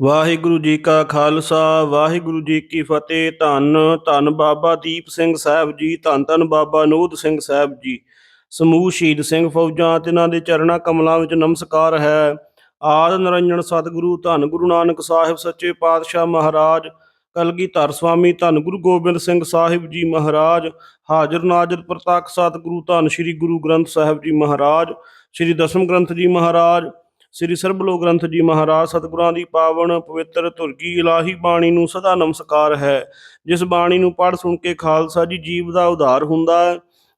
ਵਾਹਿਗੁਰੂ ਜੀ ਕਾ ਖਾਲਸਾ, ਵਾਹਿਗੁਰੂ ਜੀ ਕੀ ਫਤਿਹ। ਧੰਨ ਧੰਨ ਬਾਬਾ ਦੀਪ ਸਿੰਘ ਸਾਹਿਬ ਜੀ, ਧੰਨ ਧੰਨ ਬਾਬਾ ਨੋਦ ਸਿੰਘ ਸਾਹਿਬ ਜੀ। ਸਮੂਹ ਸ਼ਹੀਦ ਸਿੰਘ ਫੌਜਾਂ ਤੇ ਇਹਨਾਂ ਦੇ ਚਰਣਾ ਕਮਲਾਂ ਵਿੱਚ ਨਮਸਕਾਰ ਹੈ। ਆਦ ਨਿਰੰਜਨ ਸਤਿਗੁਰੂ, ਧੰਨ ਗੁਰੂ ਨਾਨਕ ਸਾਹਿਬ ਸੱਚੇ ਪਾਤਸ਼ਾਹ ਮਹਾਰਾਜ, ਕਲਗੀਧਰ ਸਵਾਮੀ, ਧੰਨ ਗੁਰੂ ਗੋਬਿੰਦ ਸਿੰਘ ਸਾਹਿਬ ਜੀ ਮਹਾਰਾਜ, ਹਾਜ਼ਰ ਨਾਜ਼ਰ ਪ੍ਰਤੱਖ ਸਤਿਗੁਰੂ, ਧੰਨ ਸ੍ਰੀ ਗੁਰੂ ਗ੍ਰੰਥ ਸਾਹਿਬ ਜੀ ਮਹਾਰਾਜ, ਸ੍ਰੀ ਦਸਮ ਗ੍ਰੰਥ ਜੀ ਮਹਾਰਾਜ ਸ੍ਰੀ ਸਰਬਲੋ ਗ੍ਰੰਥ ਜੀ ਮਹਾਰਾਜ ਸਤਿਗੁਰਾਂ ਦੀ ਪਾਵਨ ਪਵਿੱਤਰ ਧੁਰਗੀ ਇਲਾਹੀ ਬਾਣੀ ਨੂੰ ਸਦਾ ਨਮਸਕਾਰ ਹੈ। ਜਿਸ ਬਾਣੀ ਨੂੰ ਪੜ੍ਹ ਸੁਣ ਕੇ ਖਾਲਸਾ ਜੀ ਜੀਵ ਦਾ ਉਧਾਰ ਹੁੰਦਾ ਹੈ,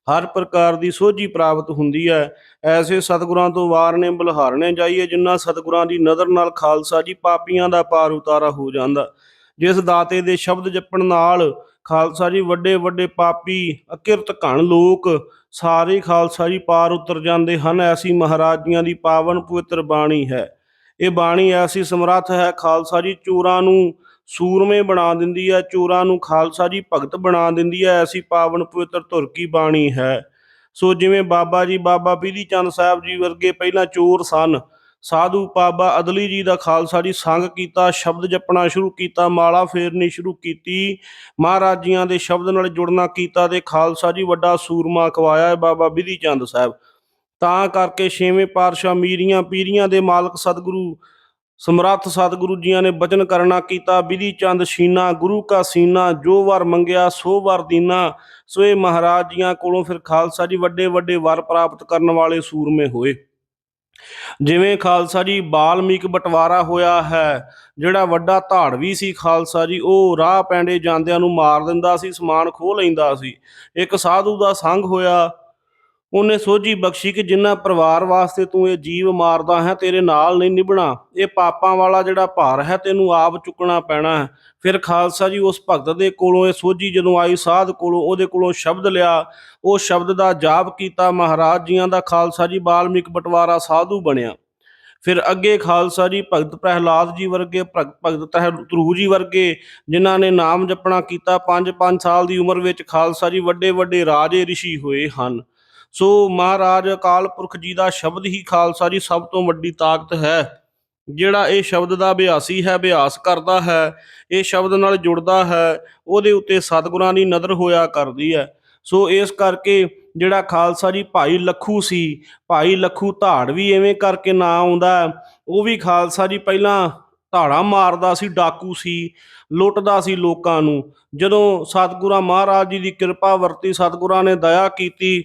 ਹਰ ਪ੍ਰਕਾਰ ਦੀ ਸੋਝੀ ਪ੍ਰਾਪਤ ਹੁੰਦੀ ਹੈ। ਐਸੇ ਸਤਿਗੁਰਾਂ ਤੋਂ ਵਾਰਨੇ ਬਲਹਾਰਨੇ ਜਾਈਏ, ਜਿਨ੍ਹਾਂ ਸਤਿਗੁਰਾਂ ਦੀ ਨਜ਼ਰ ਨਾਲ ਖਾਲਸਾ ਜੀ ਪਾਪੀਆਂ ਦਾ ਪਾਰ ਉਤਾਰਾ ਹੋ ਜਾਂਦਾ। ਜਿਸ ਦਾਤੇ ਦੇ ਸ਼ਬਦ ਜਪਣ ਨਾਲ ਖਾਲਸਾ ਜੀ, ਵੱਡੇ ਵੱਡੇ ਪਾਪੀ, ਅਕਿਰਤ ਘਣ ਲੋਕ, ਸਾਰੇ ਖਾਲਸਾ ਜੀ ਪਾਰ ਉਤਰ ਜਾਂਦੇ ਹਨ, ਐਸੀ ਮਹਾਰਾਜੀਆਂ ਦੀ ਪਾਵਨ ਪਵਿੱਤਰ ਬਾਣੀ ਹੈ। ਇਹ ਬਾਣੀ ਐਸੀ ਸਮਰੱਥ ਹੈ, ਖਾਲਸਾ ਜੀ ਚੋਰਾਂ ਨੂੰ ਸੂਰਮੇ ਬਣਾ ਦਿੰਦੀ ਹੈ, ਚੋਰਾਂ ਨੂੰ ਖਾਲਸਾ ਜੀ ਭਗਤ ਬਣਾ ਦਿੰਦੀ ਹੈ, ਐਸੀ ਪਾਵਨ ਪਵਿੱਤਰ ਧੁਰ ਕੀ ਬਾਣੀ ਹੈ। ਸੋ ਜਿਵੇਂ ਬਾਬਾ ਜੀ, ਬਾਬਾ ਪੀਲੀ ਚੰਦ ਸਾਹਿਬ ਜੀ ਵਰਗੇ ਪਹਿਲਾਂ ਚੋਰ ਸਨ ਸਾਧੂ ਬਾਬਾ ਅਦਲੀ ਜੀ ਦਾ ਖਾਲਸਾ ਜੀ ਸੰਗ ਕੀਤਾ, ਸ਼ਬਦ ਜਪਣਾ ਸ਼ੁਰੂ ਕੀਤਾ, ਮਾਲਾ ਫੇਰਨੀ ਸ਼ੁਰੂ ਕੀਤੀ, ਮਹਾਰਾਜੀਆਂ ਦੇ ਸ਼ਬਦ ਨਾਲ ਜੁੜਨਾ ਕੀਤਾ ਤੇ ਖਾਲਸਾ ਜੀ ਵੱਡਾ ਸੂਰਮਾ ਖਵਾਇਆ ਹੈ ਬਾਬਾ ਬਿਧੀ ਚੰਦ ਸਾਹਿਬ। ਤਾਂ ਕਰਕੇ ਛੇਵੇਂ ਪਾਤਸ਼ਾਹ ਮੀਰੀਆਂ ਪੀਰੀਆਂ ਦੇ ਮਾਲਕ ਸਤਿਗੁਰੂ, ਸਮਰੱਥ ਸਤਿਗੁਰੂ ਜੀਆਂ ਨੇ ਬਚਨ ਕਰਨਾ ਕੀਤਾ। ਬਿਧੀ ਚੰਦ ਸ਼ੀਨਾ, ਗੁਰੂ ਕਾ ਸੀਨਾ, ਜੋ ਵਰ ਮੰਗਿਆ, ਸੋ ਵਰ ਦੀਨਾ। ਸੋ ਇਹ ਮਹਾਰਾਜ ਜੀਆਂ ਕੋਲੋਂ ਫਿਰ ਖਾਲਸਾ ਜੀ ਵੱਡੇ ਵੱਡੇ ਵਰ ਪ੍ਰਾਪਤ ਕਰਨ ਵਾਲੇ ਸੂਰਮੇ ਹੋਏ। ਜਿਵੇਂ ਖਾਲਸਾ ਜੀ, ਬਾਲਮੀਕ ਬਟਵਾਰਾ ਹੋਇਆ ਹੈ, ਜਿਹੜਾ ਵੱਡਾ ਧਾੜਵੀ ਸੀ ਖਾਲਸਾ ਜੀ, ਉਹ ਰਾਹ ਪੈਂਡੇ ਜਾਂਦਿਆਂ ਨੂੰ ਮਾਰ ਦਿੰਦਾ ਸੀ, ਸਮਾਨ ਖੋਹ ਲੈਂਦਾ ਸੀ। ਇੱਕ ਸਾਧੂ ਦਾ ਸੰਗ ਹੋਇਆ ਉਹਨੇ ਸੋਝੀ ਬਖਸ਼ੀ ਕਿ ਜਿੰਨਾ ਪਰਿਵਾਰ ਵਾਸਤੇ ਤੂੰ ਇਹ ਜੀਵ ਮਾਰਦਾ ਹੈ, ਤੇਰੇ ਨਾਲ ਨਹੀਂ ਨਿਭਣਾ। ਇਹ ਪਾਪਾਂ ਵਾਲਾ ਜਿਹੜਾ ਭਾਰ ਹੈ, ਤੈਨੂੰ ਆਪ ਚੁੱਕਣਾ ਪੈਣਾ ਹੈ। ਫਿਰ ਖਾਲਸਾ ਜੀ ਉਸ ਭਗਤ ਦੇ ਕੋਲੋਂ ਇਹ ਸੋਝੀ ਜਦੋਂ ਆਈ ਸਾਧ ਕੋਲੋਂ, ਉਹਦੇ ਕੋਲੋਂ ਸ਼ਬਦ ਲਿਆ। ਉਹ ਸ਼ਬਦ ਦਾ ਜਾਪ ਕੀਤਾ। ਮਹਾਰਾਜ ਜੀਆਂ ਦਾ ਖਾਲਸਾ ਜੀ ਬਾਲਮੀਕ ਬਟਵਾਰਾ ਸਾਧੂ ਬਣਿਆ। ਫਿਰ ਅੱਗੇ ਖਾਲਸਾ ਜੀ ਭਗਤ ਪ੍ਰਹਿਲਾਦ ਜੀ ਵਰਗੇ, ਭਗ- ਭਗਤ ਤਹਿ ਧਰੂ ਜੀ ਵਰਗੇ, ਜਿਨ੍ਹਾਂ ਨੇ ਨਾਮ ਜਪਣਾ ਕੀਤਾ 5-5 ਸਾਲ ਦੀ ਉਮਰ ਵਿੱਚ ਖਾਲਸਾ ਜੀ ਵੱਡੇ ਵੱਡੇ ਰਾਜੇ, ਰਿਸ਼ੀ ਹੋਏ ਹਨ। ਸੋ ਮਹਾਰਾਜ ਅਕਾਲ ਪੁਰਖ ਜੀ ਦਾ ਸ਼ਬਦ ਹੀ ਖਾਲਸਾ ਜੀ ਸਭ ਤੋਂ ਵੱਡੀ ਤਾਕਤ ਹੈ। ਜਿਹੜਾ ਇਹ ਸ਼ਬਦ ਦਾ ਅਭਿਆਸੀ ਹੈ, ਅਭਿਆਸ ਕਰਦਾ ਹੈ, ਇਹ ਸ਼ਬਦ ਨਾਲ ਜੁੜਦਾ ਹੈ, ਉਹਦੇ ਉੱਤੇ ਸਤਿਗੁਰਾਂ ਦੀ ਨਜ਼ਰ ਹੋਇਆ ਕਰਦੀ ਹੈ। ਸੋ ਇਸ ਕਰਕੇ ਜਿਹੜਾ ਖਾਲਸਾ ਜੀ ਭਾਈ ਲੱਖੂ ਸੀ, ਭਾਈ ਲੱਖੂ ਧਾੜ ਵੀ ਐਵੇਂ ਕਰਕੇ ਨਾਂ ਆਉਂਦਾ ਉਹ ਵੀ ਖਾਲਸਾ ਜੀ ਪਹਿਲਾਂ ਧਾੜਾਂ ਮਾਰਦਾ ਸੀ, ਡਾਕੂ ਸੀ, ਲੁੱਟਦਾ ਸੀ ਲੋਕਾਂ ਨੂੰ। ਜਦੋਂ ਸਤਿਗੁਰਾਂ ਮਹਾਰਾਜ ਜੀ ਦੀ ਕਿਰਪਾ ਵਰਤੀ, ਸਤਿਗੁਰਾਂ ਨੇ ਦਇਆ ਕੀਤੀ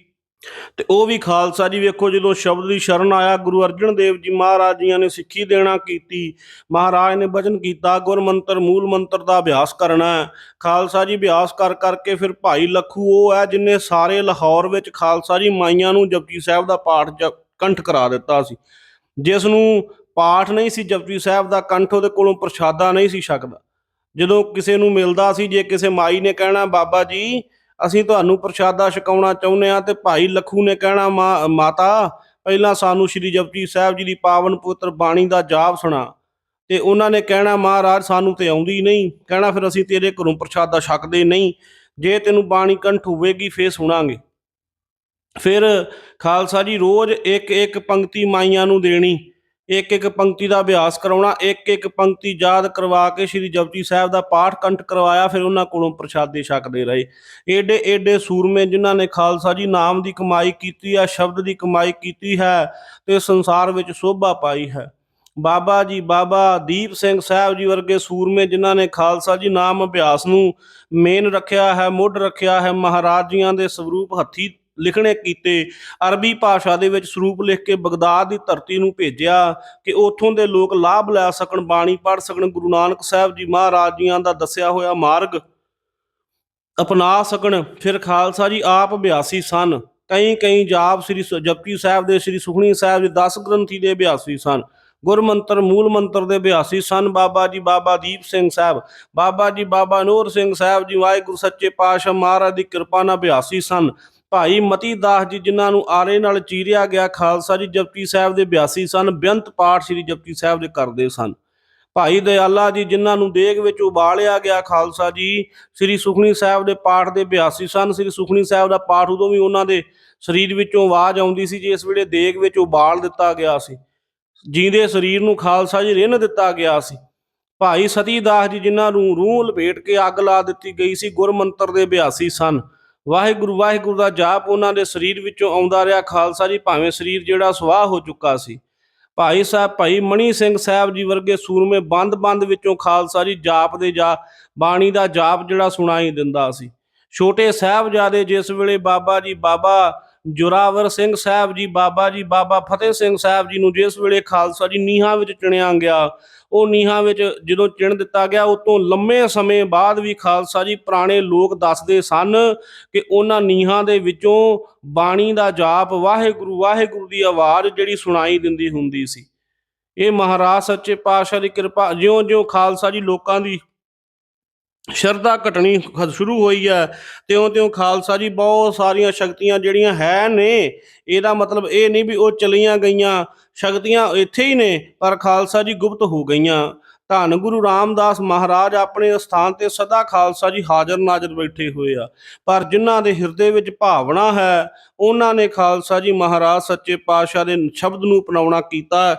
ਤੇ ਉਹ ਵੀ ਖਾਲਸਾ ਜੀ, ਵੇਖੋ ਜਦੋਂ ਸ਼ਬਦ ਦੀ ਸ਼ਰਨ ਆਇਆ, ਗੁਰੂ ਅਰਜਨ ਦੇਵ ਜੀ ਮਹਾਰਾਜ ਜੀਆਂ ਨੇ ਸਿੱਖੀ ਦੇਣਾ ਕੀਤੀ, ਮਹਾਰਾਜ ਨੇ ਬਚਨ ਕੀਤਾ, ਗੁਰ ਮੰਤਰ ਮੂਲ ਮੰਤਰ ਦਾ ਅਭਿਆਸ ਕਰਨਾ ਖਾਲਸਾ ਜੀ ਅਭਿਆਸ ਕਰ ਕਰਕੇ ਫਿਰ ਭਾਈ ਲੱਖੂ, ਉਹ ਹੈ ਜਿਨੇ ਸਾਰੇ ਲਾਹੌਰ ਵਿੱਚ ਖਾਲਸਾ ਜੀ ਮਾਈਆਂ ਨੂੰ ਜਪਜੀ ਸਾਹਿਬ ਦਾ ਪਾਠ ਜ- ਕੰਠ ਕਰਾ ਦਿੱਤਾ ਸੀ। ਜਿਸ ਨੂੰ ਪਾਠ ਨਹੀਂ ਸੀ ਜਪਜੀ ਸਾਹਿਬ ਦਾ ਕੰਠ, ਉਹਦੇ ਕੋਲੋਂ ਪ੍ਰਸ਼ਾਦਾ ਨਹੀਂ ਸੀ ਛਕਦਾ। ਜਦੋਂ ਕਿਸੇ ਨੂੰ ਮਿਲਦਾ ਸੀ, ਜੇ ਕਿਸੇ ਮਾਈ ਨੇ ਕਹਿਣਾ, ਬਾਬਾ ਜੀ ਅਸੀਂ ਤੁਹਾਨੂੰ ਪ੍ਰਸ਼ਾਦਾ ਛਕਾਉਣਾ ਚਾਹੁੰਦੇ ਆ ਤੇ ਭਾਈ ਲਖੂ ਨੇ ਕਹਿਣਾ, "ਮਾ- ਮਾਤਾ, ਪਹਿਲਾਂ ਸਾਨੂੰ ਸ੍ਰੀ ਜਪਜੀ ਸਾਹਿਬ ਜੀ ਦੀ ਪਾਵਨ ਪੁੱਤਰ ਬਾਣੀ ਦਾ ਜਾਪ ਸੁਣਾ। ਤੇ ਉਹਨਾਂ ਨੇ ਕਹਿਣਾ, ਮਹਾਰਾਜ, ਸਾਨੂੰ ਤੇ ਆਉਂਦੀ ਨਹੀਂ। ਕਹਿਣਾ, ਫਿਰ ਅਸੀਂ ਤੇਰੇ ਘਰੋਂ ਪ੍ਰਸ਼ਾਦਾ ਛਕਦੇ ਨਹੀਂ। ਜੇ ਤੈਨੂੰ ਬਾਣੀ ਕੰਠ ਹੋਵੇਗੀ, ਫੇਰ ਸੁਣਾਂਗੇ। ਫਿਰ ਖਾਲਸਾ ਜੀ ਰੋਜ਼ ਇੱਕ ਇੱਕ ਪੰਕਤੀ ਮਾਈਆਂ ਨੂੰ ਦੇਣੀ। ਇੱਕ ਇੱਕ ਪੰਕਤੀ ਦਾ ਅਭਿਆਸ ਕਰਾਉਣਾ ਇੱਕ ਇੱਕ ਪੰਕਤੀ ਯਾਦ ਕਰਵਾ ਕੇ ਸ੍ਰੀ ਜਪਜੀ ਸਾਹਿਬ ਦਾ ਪਾਠ ਕੰਠ ਕਰਵਾਇਆ, ਫਿਰ ਉਹਨਾਂ ਕੋਲੋਂ ਪ੍ਰਸ਼ਾਦੇ ਛਕਦੇ ਰਹੇ। ਏਡੇ ਏਡੇ ਸੂਰਮੇ ਜਿਨ੍ਹਾਂ ਨੇ ਖਾਲਸਾ ਜੀ ਨਾਮ ਦੀ ਕਮਾਈ ਕੀਤੀ ਹੈ, ਸ਼ਬਦ ਦੀ ਕਮਾਈ ਕੀਤੀ ਹੈ ਤੇ ਸੰਸਾਰ ਵਿੱਚ ਸੋਭਾ ਪਾਈ ਹੈ। ਬਾਬਾ ਜੀ, ਬਾਬਾ ਦੀਪ ਸਿੰਘ ਸਾਹਿਬ ਜੀ ਵਰਗੇ ਸੂਰਮੇ ਜਿਨ੍ਹਾਂ ਨੇ ਖਾਲਸਾ ਜੀ ਨਾਮ ਅਭਿਆਸ ਨੂੰ ਮੇਨ ਰੱਖਿਆ ਹੈ, ਮੁੱਢ ਰੱਖਿਆ ਹੈ ਮਹਾਰਾਜ ਜੀਆਂ ਦੇ ਸਰੂਪ ਹੱਥੀ ਲਿਖਣੇ ਕੀਤੇ। ਅਰਬੀ ਭਾਸ਼ਾ ਦੇ ਵਿੱਚ ਸਰੂਪ ਲਿਖ ਕੇ ਬਗਦਾਦ ਦੀ ਧਰਤੀ ਨੂੰ ਭੇਜਿਆ ਕਿ ਉੱਥੋਂ ਦੇ ਲੋਕ ਲਾਭ ਲੈ ਸਕਣ, ਬਾਣੀ ਪੜ੍ਹ ਸਕਣ, ਗੁਰੂ ਨਾਨਕ ਸਾਹਿਬ ਜੀ ਮਹਾਰਾਜ ਜੀਆਂ ਦਾ ਦੱਸਿਆ ਹੋਇਆ ਮਾਰਗ ਅਪਣਾ ਸਕਣ। ਫਿਰ ਖਾਲਸਾ ਜੀ ਆਪ ਅਭਿਆਸੀ ਸਨ। ਕਈ ਕਈ ਜਾਪ ਸ੍ਰੀ ਸ- ਜਪਜੀ ਸਾਹਿਬ ਦੇ, ਸ੍ਰੀ ਸੁਖਣੀ ਸਾਹਿਬ ਦੇ 10 ਗ੍ਰੰਥੀ ਦੇ ਅਭਿਆਸੀ ਸਨ। ਗੁਰਮੰਤਰ, ਮੂਲ ਮੰਤਰ ਦੇ ਅਭਿਆਸੀ ਸਨ। ਬਾਬਾ ਜੀ, ਬਾਬਾ ਦੀਪ ਸਿੰਘ ਸਾਹਿਬ, ਬਾਬਾ ਜੀ, ਬਾਬਾ ਨੂਰ ਸਿੰਘ ਸਾਹਿਬ ਜੀ, ਵਾਹਿਗੁਰੂ ਸੱਚੇ ਪਾਤਸ਼ਾਹ ਮਹਾਰਾਜ ਦੀ ਕਿਰਪਾ ਨਾਲ ਅਭਿਆਸੀ ਸਨ। ਭਾਈ ਮਤੀ ਦਾਸ ਜੀ ਜਿਨ੍ਹਾਂ ਨੂੰ ਆਰੇ ਨਾਲ ਚੀਰਿਆ ਗਿਆ ਖਾਲਸਾ ਜੀ ਜਪਜੀ ਸਾਹਿਬ ਦੇ ਅਭਿਆਸੀ ਸਨ ਬੇਅੰਤ ਪਾਠ ਸ੍ਰੀ ਜਪਜੀ ਸਾਹਿਬ ਦੇ ਕਰਦੇ ਸਨ। ਭਾਈ ਦਇਆਲਾ ਜੀ ਜਿਨ੍ਹਾਂ ਨੂੰ ਦੇਗ ਵਿੱਚ ਉਬਾਲਿਆ ਗਿਆ ਖਾਲਸਾ ਜੀ, ਸ੍ਰੀ ਸੁਖਣੀ ਸਾਹਿਬ ਦੇ ਪਾਠ ਦੇ ਅਭਿਆਸੀ ਸਨ। ਸ੍ਰੀ ਸੁਖਣੀ ਸਾਹਿਬ ਦਾ ਪਾਠ ਉਦੋਂ ਵੀ ਉਹਨਾਂ ਦੇ ਸਰੀਰ ਵਿੱਚੋਂ ਆਵਾਜ਼ ਆਉਂਦੀ ਸੀ ਜੇ ਇਸ ਵੇਲੇ ਦੇਗ ਵਿੱਚ ਉਬਾਲ ਦਿੱਤਾ ਗਿਆ ਸੀ। ਜੀਂਦੇ ਸਰੀਰ ਨੂੰ ਖਾਲਸਾ ਜੀ ਰਿੰਨ ਦਿੱਤਾ ਗਿਆ ਸੀ। ਭਾਈ ਸਤੀ ਦਾਸ ਜੀ ਜਿਨ੍ਹਾਂ ਨੂੰ ਰੂਹ ਲਪੇਟ ਕੇ ਅੱਗ ਲਾ ਦਿੱਤੀ ਗਈ ਸੀ, ਗੁਰਮੰਤਰ ਦੇ ਅਭਿਆਸੀ ਸਨ। ਵਾਹਿਗੁਰੂ ਵਾਹਿਗੁਰੂ ਦਾ ਜਾਪ ਉਹਨਾਂ ਦੇ ਸਰੀਰ ਵਿੱਚੋਂ ਆਉਂਦਾ ਰਿਹਾ। ਖਾਲਸਾ ਜੀ, ਭਾਵੇਂ ਸਰੀਰ ਜਿਹੜਾ ਸਵਾਹ ਹੋ ਚੁੱਕਾ ਸੀ। ਭਾਈ ਸਾਹਿਬ, ਭਾਈ ਮਣੀ ਸਿੰਘ ਸਾਹਿਬ ਜੀ ਵਰਗੇ ਸੂਰਮੇ ਬੰਦ-ਬੰਦ ਵਿੱਚੋਂ ਖਾਲਸਾ ਜੀ ਜਾਪ ਦੇ ਜਾ, ਬਾਣੀ ਦਾ ਜਾਪ ਜਿਹੜਾ ਸੁਣਾਈ ਦਿੰਦਾ ਸੀ। ਛੋਟੇ ਸਾਹਿਬਜ਼ਾਦੇ ਜਿਸ ਵੇਲੇ ਬਾਬਾ ਜੀ, ਬਾਬਾ ਜੁਰਾਵਰ ਸਿੰਘ ਸਾਹਿਬ ਜੀ, ਬਾਬਾ ਜੀ, ਬਾਬਾ ਫਤਿਹ ਸਿੰਘ ਸਾਹਿਬ ਜੀ ਨੂੰ ਜਿਸ ਵੇਲੇ ਖਾਲਸਾ ਜੀ ਨੀਹਾਂ ਵਿੱਚ ਚਿਣਿਆ ਗਿਆ ਉਹ ਨੀਹਾਂ ਵਿੱਚ ਜਦੋਂ ਚਿਣ ਦਿੱਤਾ ਗਿਆ ਉਸ ਤੋਂ ਲੰਮੇ ਸਮੇਂ ਬਾਅਦ ਵੀ ਖਾਲਸਾ ਜੀ ਪੁਰਾਣੇ ਲੋਕ ਦੱਸਦੇ ਸਨ ਕਿ ਉਹਨਾਂ ਨੀਹਾਂ ਦੇ ਵਿੱਚੋਂ ਬਾਣੀ ਦਾ ਜਾਪ ਵਾਹਿਗੁਰੂ ਵਾਹਿਗੁਰੂ ਦੀ ਆਵਾਜ਼ ਜਿਹੜੀ ਸੁਣਾਈ ਦਿੰਦੀ ਹੁੰਦੀ ਸੀ। ਇਹ ਮਹਾਰਾਜ ਸੱਚੇ ਪਾਤਸ਼ਾਹ ਦੀ ਕਿਰਪਾ, ਜਿਉਂ-ਜਿਉਂ ਖਾਲਸਾ ਜੀ ਲੋਕਾਂ ਦੀ ਸ਼ਰਧਾ ਘਟਣੀ ਖ- ਸ਼ੁਰੂ ਹੋਈ ਹੈ ਤਿਉਂ-ਤਿਉਂ ਖਾਲਸਾ ਜੀ ਬਹੁਤ ਸਾਰੀਆਂ ਸ਼ਕਤੀਆਂ ਜਿਹੜੀਆਂ ਹੈ ਨੇ, ਇਹਦਾ ਮਤਲਬ ਇਹ ਨਹੀਂ ਵੀ ਉਹ ਚਲੀਆਂ ਗਈਆਂ, ਸ਼ਕਤੀਆਂ ਇੱਥੇ ਹੀ ਨੇ, ਪਰ ਖਾਲਸਾ ਜੀ ਗੁਪਤ ਹੋ ਗਈਆਂ। ਧੰਨ ਗੁਰੂ ਰਾਮਦਾਸ ਮਹਾਰਾਜ ਆਪਣੇ ਸਥਾਨ ਤੇ ਸਦਾ ਖਾਲਸਾ ਜੀ ਹਾਜ਼ਰ ਨਾਜ਼ਰ ਬੈਠੇ ਹੋਏ ਆ। ਪਰ ਜਿਨ੍ਹਾਂ ਦੇ ਹਿਰਦੇ ਵਿੱਚ ਭਾਵਨਾ ਹੈ, ਉਹਨਾਂ ਨੇ ਖਾਲਸਾ ਜੀ ਮਹਾਰਾਜ ਸੱਚੇ ਪਾਤਸ਼ਾਹ ਦੇ ਸ਼ਬਦ ਨੂੰ ਅਪਣਾਉਣਾ ਕੀਤਾ।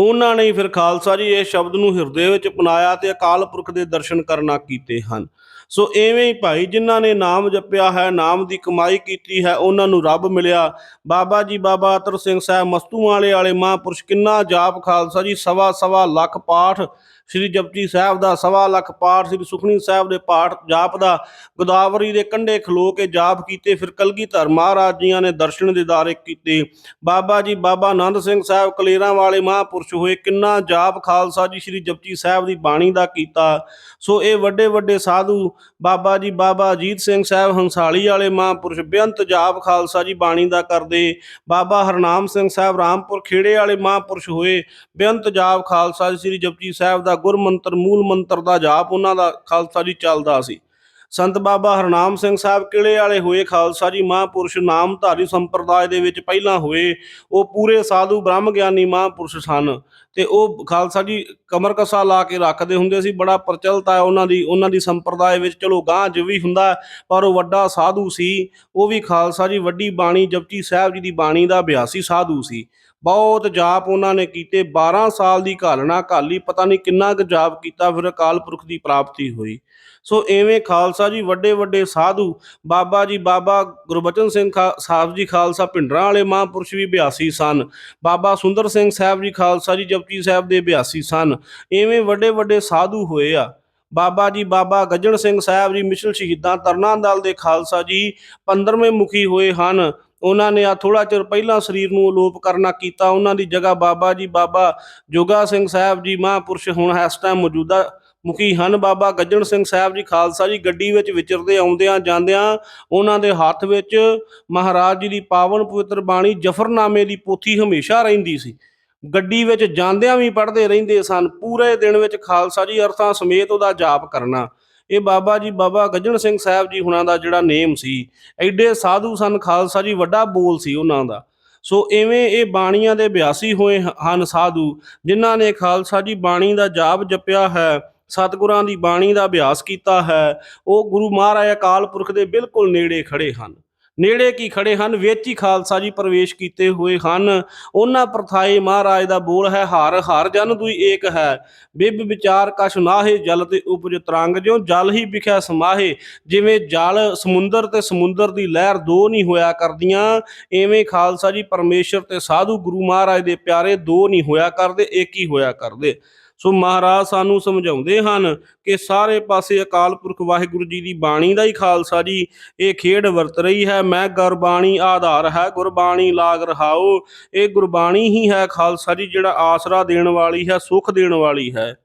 ਉਹਨਾਂ ਨੇ ਫਿਰ ਖਾਲਸਾ ਜੀ ਇਹ ਸ਼ਬਦ ਨੂੰ ਹਿਰਦੇ ਵਿੱਚ ਅਪਣਾਇਆ ਤੇ ਅਕਾਲ ਪੁਰਖ ਦੇ ਦਰਸ਼ਨ ਕਰਨਾ ਕੀਤੇ ਹਨ। ਸੋ ਐਵੇਂ ਹੀ ਭਾਈ ਜਿਨ੍ਹਾਂ ਨੇ ਨਾਮ ਜਪਿਆ ਹੈ, ਨਾਮ ਦੀ ਕਮਾਈ ਕੀਤੀ ਹੈ, ਉਹਨਾਂ ਨੂੰ ਰੱਬ ਮਿਲਿਆ। ਬਾਬਾ ਜੀ, ਬਾਬਾ ਅਤਰ ਸਿੰਘ ਸਾਹਿਬ ਮਸਤੂ ਵਾਲੇ ਵਾਲੇ ਮਹਾਂਪੁਰਸ਼ ਕਿੰਨਾ ਜਾਪ ਖਾਲਸਾ ਜੀ ਸਵਾ ਸਵਾ ਲੱਖ ਪਾਠ ਸ੍ਰੀ ਜਪਜੀ ਸਾਹਿਬ ਦਾ ਸਵਾ ਲੱਖ ਪਾਠ ਸ੍ਰੀ ਸੁਖਣੀ ਸਾਹਿਬ ਦੇ ਪਾਠ ਜਾਪ ਦਾ ਗੋਦਾਵਰੀ ਦੇ ਕੰਢੇ ਖਲੋ ਕੇ ਜਾਪ ਕੀਤੇ, ਫਿਰ ਕਲਗੀਧਰ ਮਹਾਰਾਜ ਜੀਆਂ ਨੇ ਦਰਸ਼ਨ ਦਿਦਾਰੇ ਕੀਤੇ। ਬਾਬਾ ਜੀ, ਬਾਬਾ ਆਨੰਦ ਸਿੰਘ ਸਾਹਿਬ ਕਲੇਰਾਂ ਵਾਲੇ ਮਹਾਂਪੁਰਸ਼ ਹੋਏ, ਕਿੰਨਾ ਜਾਪ ਖਾਲਸਾ ਜੀ ਸ੍ਰੀ ਜਪਜੀ ਸਾਹਿਬ ਦੀ ਬਾਣੀ ਦਾ ਕੀਤਾ। ਸੋ ਇਹ ਵੱਡੇ ਵੱਡੇ ਸਾਧੂ ਬਾਬਾ ਜੀ, ਬਾਬਾ ਅਜੀਤ ਸਿੰਘ ਸਾਹਿਬ ਹੰਸਾਲੀ ਵਾਲੇ ਮਹਾਂਪੁਰਸ਼ ਬੇਅੰਤ ਜਾਪ ਖਾਲਸਾ ਜੀ ਬਾਣੀ ਦਾ ਕਰਦੇ। ਬਾਬਾ ਹਰਨਾਮ ਸਿੰਘ ਸਾਹਿਬ ਰਾਮਪੁਰ ਖੇੜੇ ਵਾਲੇ ਮਹਾਂਪੁਰਸ਼ ਹੋਏ, ਬੇਅੰਤ ਜਾਪ ਖਾਲਸਾ ਜੀ ਸ੍ਰੀ ਜਪਜੀ ਸਾਹਿਬ ਦਾ ਗੁਰਮੰਤਰ, ਮੂਲ ਮੰਤਰ ਦਾ ਜਾਪ ਉਹਨਾਂ ਦਾ ਖਾਲਸਾ ਜੀ ਚੱਲਦਾ ਸੀ। ਸੰਤ ਬਾਬਾ ਹਰਨਾਮ ਸਿੰਘ ਸਾਹਿਬ ਕਿਲੇ ਵਾਲੇ ਹੋਏ ਖਾਲਸਾ ਜੀ, ਮਹਾਂਪੁਰਸ਼ ਨਾਮਧਾਰੀ ਸੰਪਰਦਾਇ ਦੇ ਵਿੱਚ ਪਹਿਲਾਂ ਹੋਏ, ਉਹ ਪੂਰੇ ਸਾਧੂ ਬ੍ਰਹਮ ਗਿਆਨੀ ਮਹਾਂਪੁਰਸ਼ ਸਨ ਤੇ ਉਹ ਖਾਲਸਾ ਜੀ ਕਮਰ ਕਸਾ ਲਾ ਕੇ ਰੱਖਦੇ ਹੁੰਦੇ ਸੀ, ਬੜਾ ਪ੍ਰਚਲਿਤ ਹੈ ਉਹਨਾਂ ਦੀ ਉਹਨਾਂ ਦੀ ਸੰਪਰਦਾਇ ਵਿੱਚ, ਚਲੋ ਗਾਂ ਜਿ ਵੀ ਹੁੰਦਾ, ਪਰ ਉਹ ਵੱਡਾ ਸਾਧੂ ਸੀ, ਉਹ ਵੀ ਖਾਲਸਾ ਜੀ ਵੱਡੀ ਬਾਣੀ ਜਪਜੀ ਸਾਹਿਬ ਜੀ ਦੀ ਬਾਣੀ ਦਾ ਅਭਿਆਸੀ ਸਾਧੂ ਸੀ। ਬਹੁਤ ਜਾਪ ਉਹਨਾਂ ਨੇ ਕੀਤੇ। 12 ਸਾਲ ਦੀ ਘਾਲਣਾ ਘਾਲੀ, ਪਤਾ ਨਹੀਂ ਕਿੰਨਾ ਕੁ ਜਾਪ ਕੀਤਾ, ਫਿਰ ਅਕਾਲ ਪੁਰਖ ਦੀ ਪ੍ਰਾਪਤੀ ਹੋਈ। ਸੋ ਐਵੇਂ ਖਾਲਸਾ ਜੀ, ਵੱਡੇ ਵੱਡੇ ਸਾਧੂ, ਬਾਬਾ ਜੀ, ਬਾਬਾ ਗੁਰਬਚਨ ਸਿੰਘ ਖਾ- ਸਾਹਿਬ ਜੀ ਖਾਲਸਾ, ਭਿੰਡਰਾਂ ਵਾਲੇ ਮਹਾਂਪੁਰਸ਼ ਵੀ ਅਭਿਆਸੀ ਸਨ। ਬਾਬਾ ਸੁੰਦਰ ਸਿੰਘ ਸਾਹਿਬ ਜੀ ਖਾਲਸਾ ਜੀ, ਜਪਜੀ ਸਾਹਿਬ ਦੇ ਅਭਿਆਸੀ ਸਨ। ਐਵੇਂ ਵੱਡੇ ਵੱਡੇ ਸਾਧੂ ਹੋਏ ਆ। ਬਾਬਾ ਜੀ, ਬਾਬਾ ਗੱਜਣ ਸਿੰਘ ਸਾਹਿਬ ਜੀ, ਮਿਸ਼ਲ ਸ਼ਹੀਦਾਂ ਤਰਨਾ ਦਲ ਦੇ ਖਾਲਸਾ ਜੀ 15ਵੇਂ ਮੁਖੀ ਹੋਏ ਹਨ। ਉਹਨਾਂ ਨੇ ਆ ਥੋੜਾ ਚਿਰ ਪਹਿਲਾਂ ਸਰੀਰ ਨੂੰ ਅਲੋਪ ਕਰਨਾ ਕੀਤਾ, ਉਹਨਾਂ ਦੀ ਜਗ੍ਹਾ ਬਾਬਾ ਜੀ, ਬਾਬਾ ਜੋਗਾ ਸਿੰਘ ਸਾਹਿਬ ਜੀ ਮਹਾਂਪੁਰਸ਼ ਹੁਣ ਇਸ ਟਾਈਮ ਮੌਜੂਦਾ ਮੁਖੀ ਹਨ। ਬਾਬਾ ਗੱਜਣ ਸਿੰਘ ਸਾਹਿਬ ਜੀ ਖਾਲਸਾ ਜੀ ਗੱਡੀ ਵਿੱਚ ਵਿਚਰਦੇ ਆਉਂਦਿਆਂ ਜਾਂਦਿਆਂ ਉਹਨਾਂ ਦੇ ਹੱਥ ਵਿੱਚ ਮਹਾਰਾਜ ਜੀ ਦੀ ਪਾਵਨ ਪਵਿੱਤਰ ਬਾਣੀ ਜਫਰਨਾਮੇ ਦੀ ਪੋਥੀ ਹਮੇਸ਼ਾ ਰਹਿੰਦੀ ਸੀ। ਗੱਡੀ ਵਿੱਚ ਜਾਂਦਿਆਂ ਵੀ ਪੜ੍ਹਦੇ ਰਹਿੰਦੇ ਸਨ। ਪੂਰੇ ਦਿਨ ਵਿੱਚ ਖਾਲਸਾ ਜੀ ਅਰਥਾਂ ਸਮੇਤ ਉਹਦਾ ਜਾਪ ਕਰਨਾ। ਇਹ ਬਾਬਾ ਜੀ, ਬਾਬਾ ਗੱਜਣ ਸਿੰਘ ਸਾਹਿਬ ਜੀ ਹੁਣਾਂ ਦਾ ਜਿਹੜਾ ਨੇਮ ਸੀ, ਐਡੇ ਸਾਧੂ ਸਨ ਖਾਲਸਾ ਜੀ, ਵੱਡਾ ਬੋਲ ਸੀ ਉਹਨਾਂ ਦਾ। ਸੋ ਐਵੇਂ ਇਹ ਬਾਣੀਆਂ ਦੇ ਬਿਆਸੀ ਹੋਏ ਹਨ ਸਾਧੂ, ਜਿਨ੍ਹਾਂ ਨੇ ਖਾਲਸਾ ਜੀ ਬਾਣੀ ਦਾ ਜਾਪ ਜਪਿਆ ਹੈ, ਸਤਿਗੁਰਾਂ ਦੀ ਬਾਣੀ ਦਾ ਅਭਿਆਸ ਕੀਤਾ ਹੈ, ਉਹ ਗੁਰੂ ਮਹਾਰਾਜ ਅਕਾਲ ਪੁਰਖ ਦੇ ਬਿਲਕੁਲ ਨੇੜੇ ਖੜੇ ਹਨ। ਨੇੜੇ ਕੀ ਖੜੇ ਹਨ? ਵਿੱਚ ਹੀ ਖਾਲਸਾ ਜੀ ਪ੍ਰਵੇਸ਼ ਕੀਤੇ ਹੋਏ ਹਨ। ਉਹਨਾਂ ਪ੍ਰਥਾਏ ਮਹਾਰਾਜ ਦਾ ਬੋਲ ਹੈ, ਹਰ ਹਰ ਜਨ ਦੁਈ ਏਕ ਹੈ। ਬਿਬ ਵਿਚਾਰ ਕਛ ਨਾਹੇ, ਜਲ ਤੇ ਉਪਜ ਤਰੰਗ ਜਿਉ। ਜਲ ਹੀ ਵਿਖਿਆ ਸਮਾਹੇ। ਜਿਵੇਂ ਜਲ ਸਮੁੰਦਰ ਤੇ ਸਮੁੰਦਰ ਦੀ ਲਹਿਰ ਦੋ ਨਹੀਂ ਹੋਇਆ ਕਰਦੀਆਂ, ਐਵੇਂ ਖਾਲਸਾ ਜੀ ਪਰਮੇਸ਼ਰ ਤੇ ਸਾਧੂ ਗੁਰੂ ਮਹਾਰਾਜ ਦੇ ਪਿਆਰੇ ਦੋ ਨਹੀਂ ਹੋਇਆ ਕਰਦੇ, ਇੱਕ ਹੀ ਹੋਇਆ ਕਰਦੇ। ਸੋ ਮਹਾਰਾਜ ਸਾਨੂੰ ਸਮਝਾਉਂਦੇ ਹਨ ਕਿ ਸਾਰੇ ਪਾਸੇ ਅਕਾਲ ਪੁਰਖ ਵਾਹਿਗੁਰੂ ਜੀ ਦੀ ਬਾਣੀ ਦਾ ਹੀ ਖਾਲਸਾ ਜੀ। ਇਹ ਖੇਡ ਵਰਤ ਰਹੀ ਹੈ। ਮੈਂ ਗੁਰਬਾਣੀ ਆਧਾਰ ਹੈ। ਗੁਰਬਾਣੀ ਲਾਗ ਰਹਾਓ। ਇਹ ਗੁਰਬਾਣੀ ਹੀ ਹੈ ਖਾਲਸਾ ਜੀ, ਜਿਹੜਾ ਆਸਰਾ ਦੇਣ ਵਾਲੀ ਹੈ, ਸੁਖ ਦੇਣ ਵਾਲੀ ਹੈ।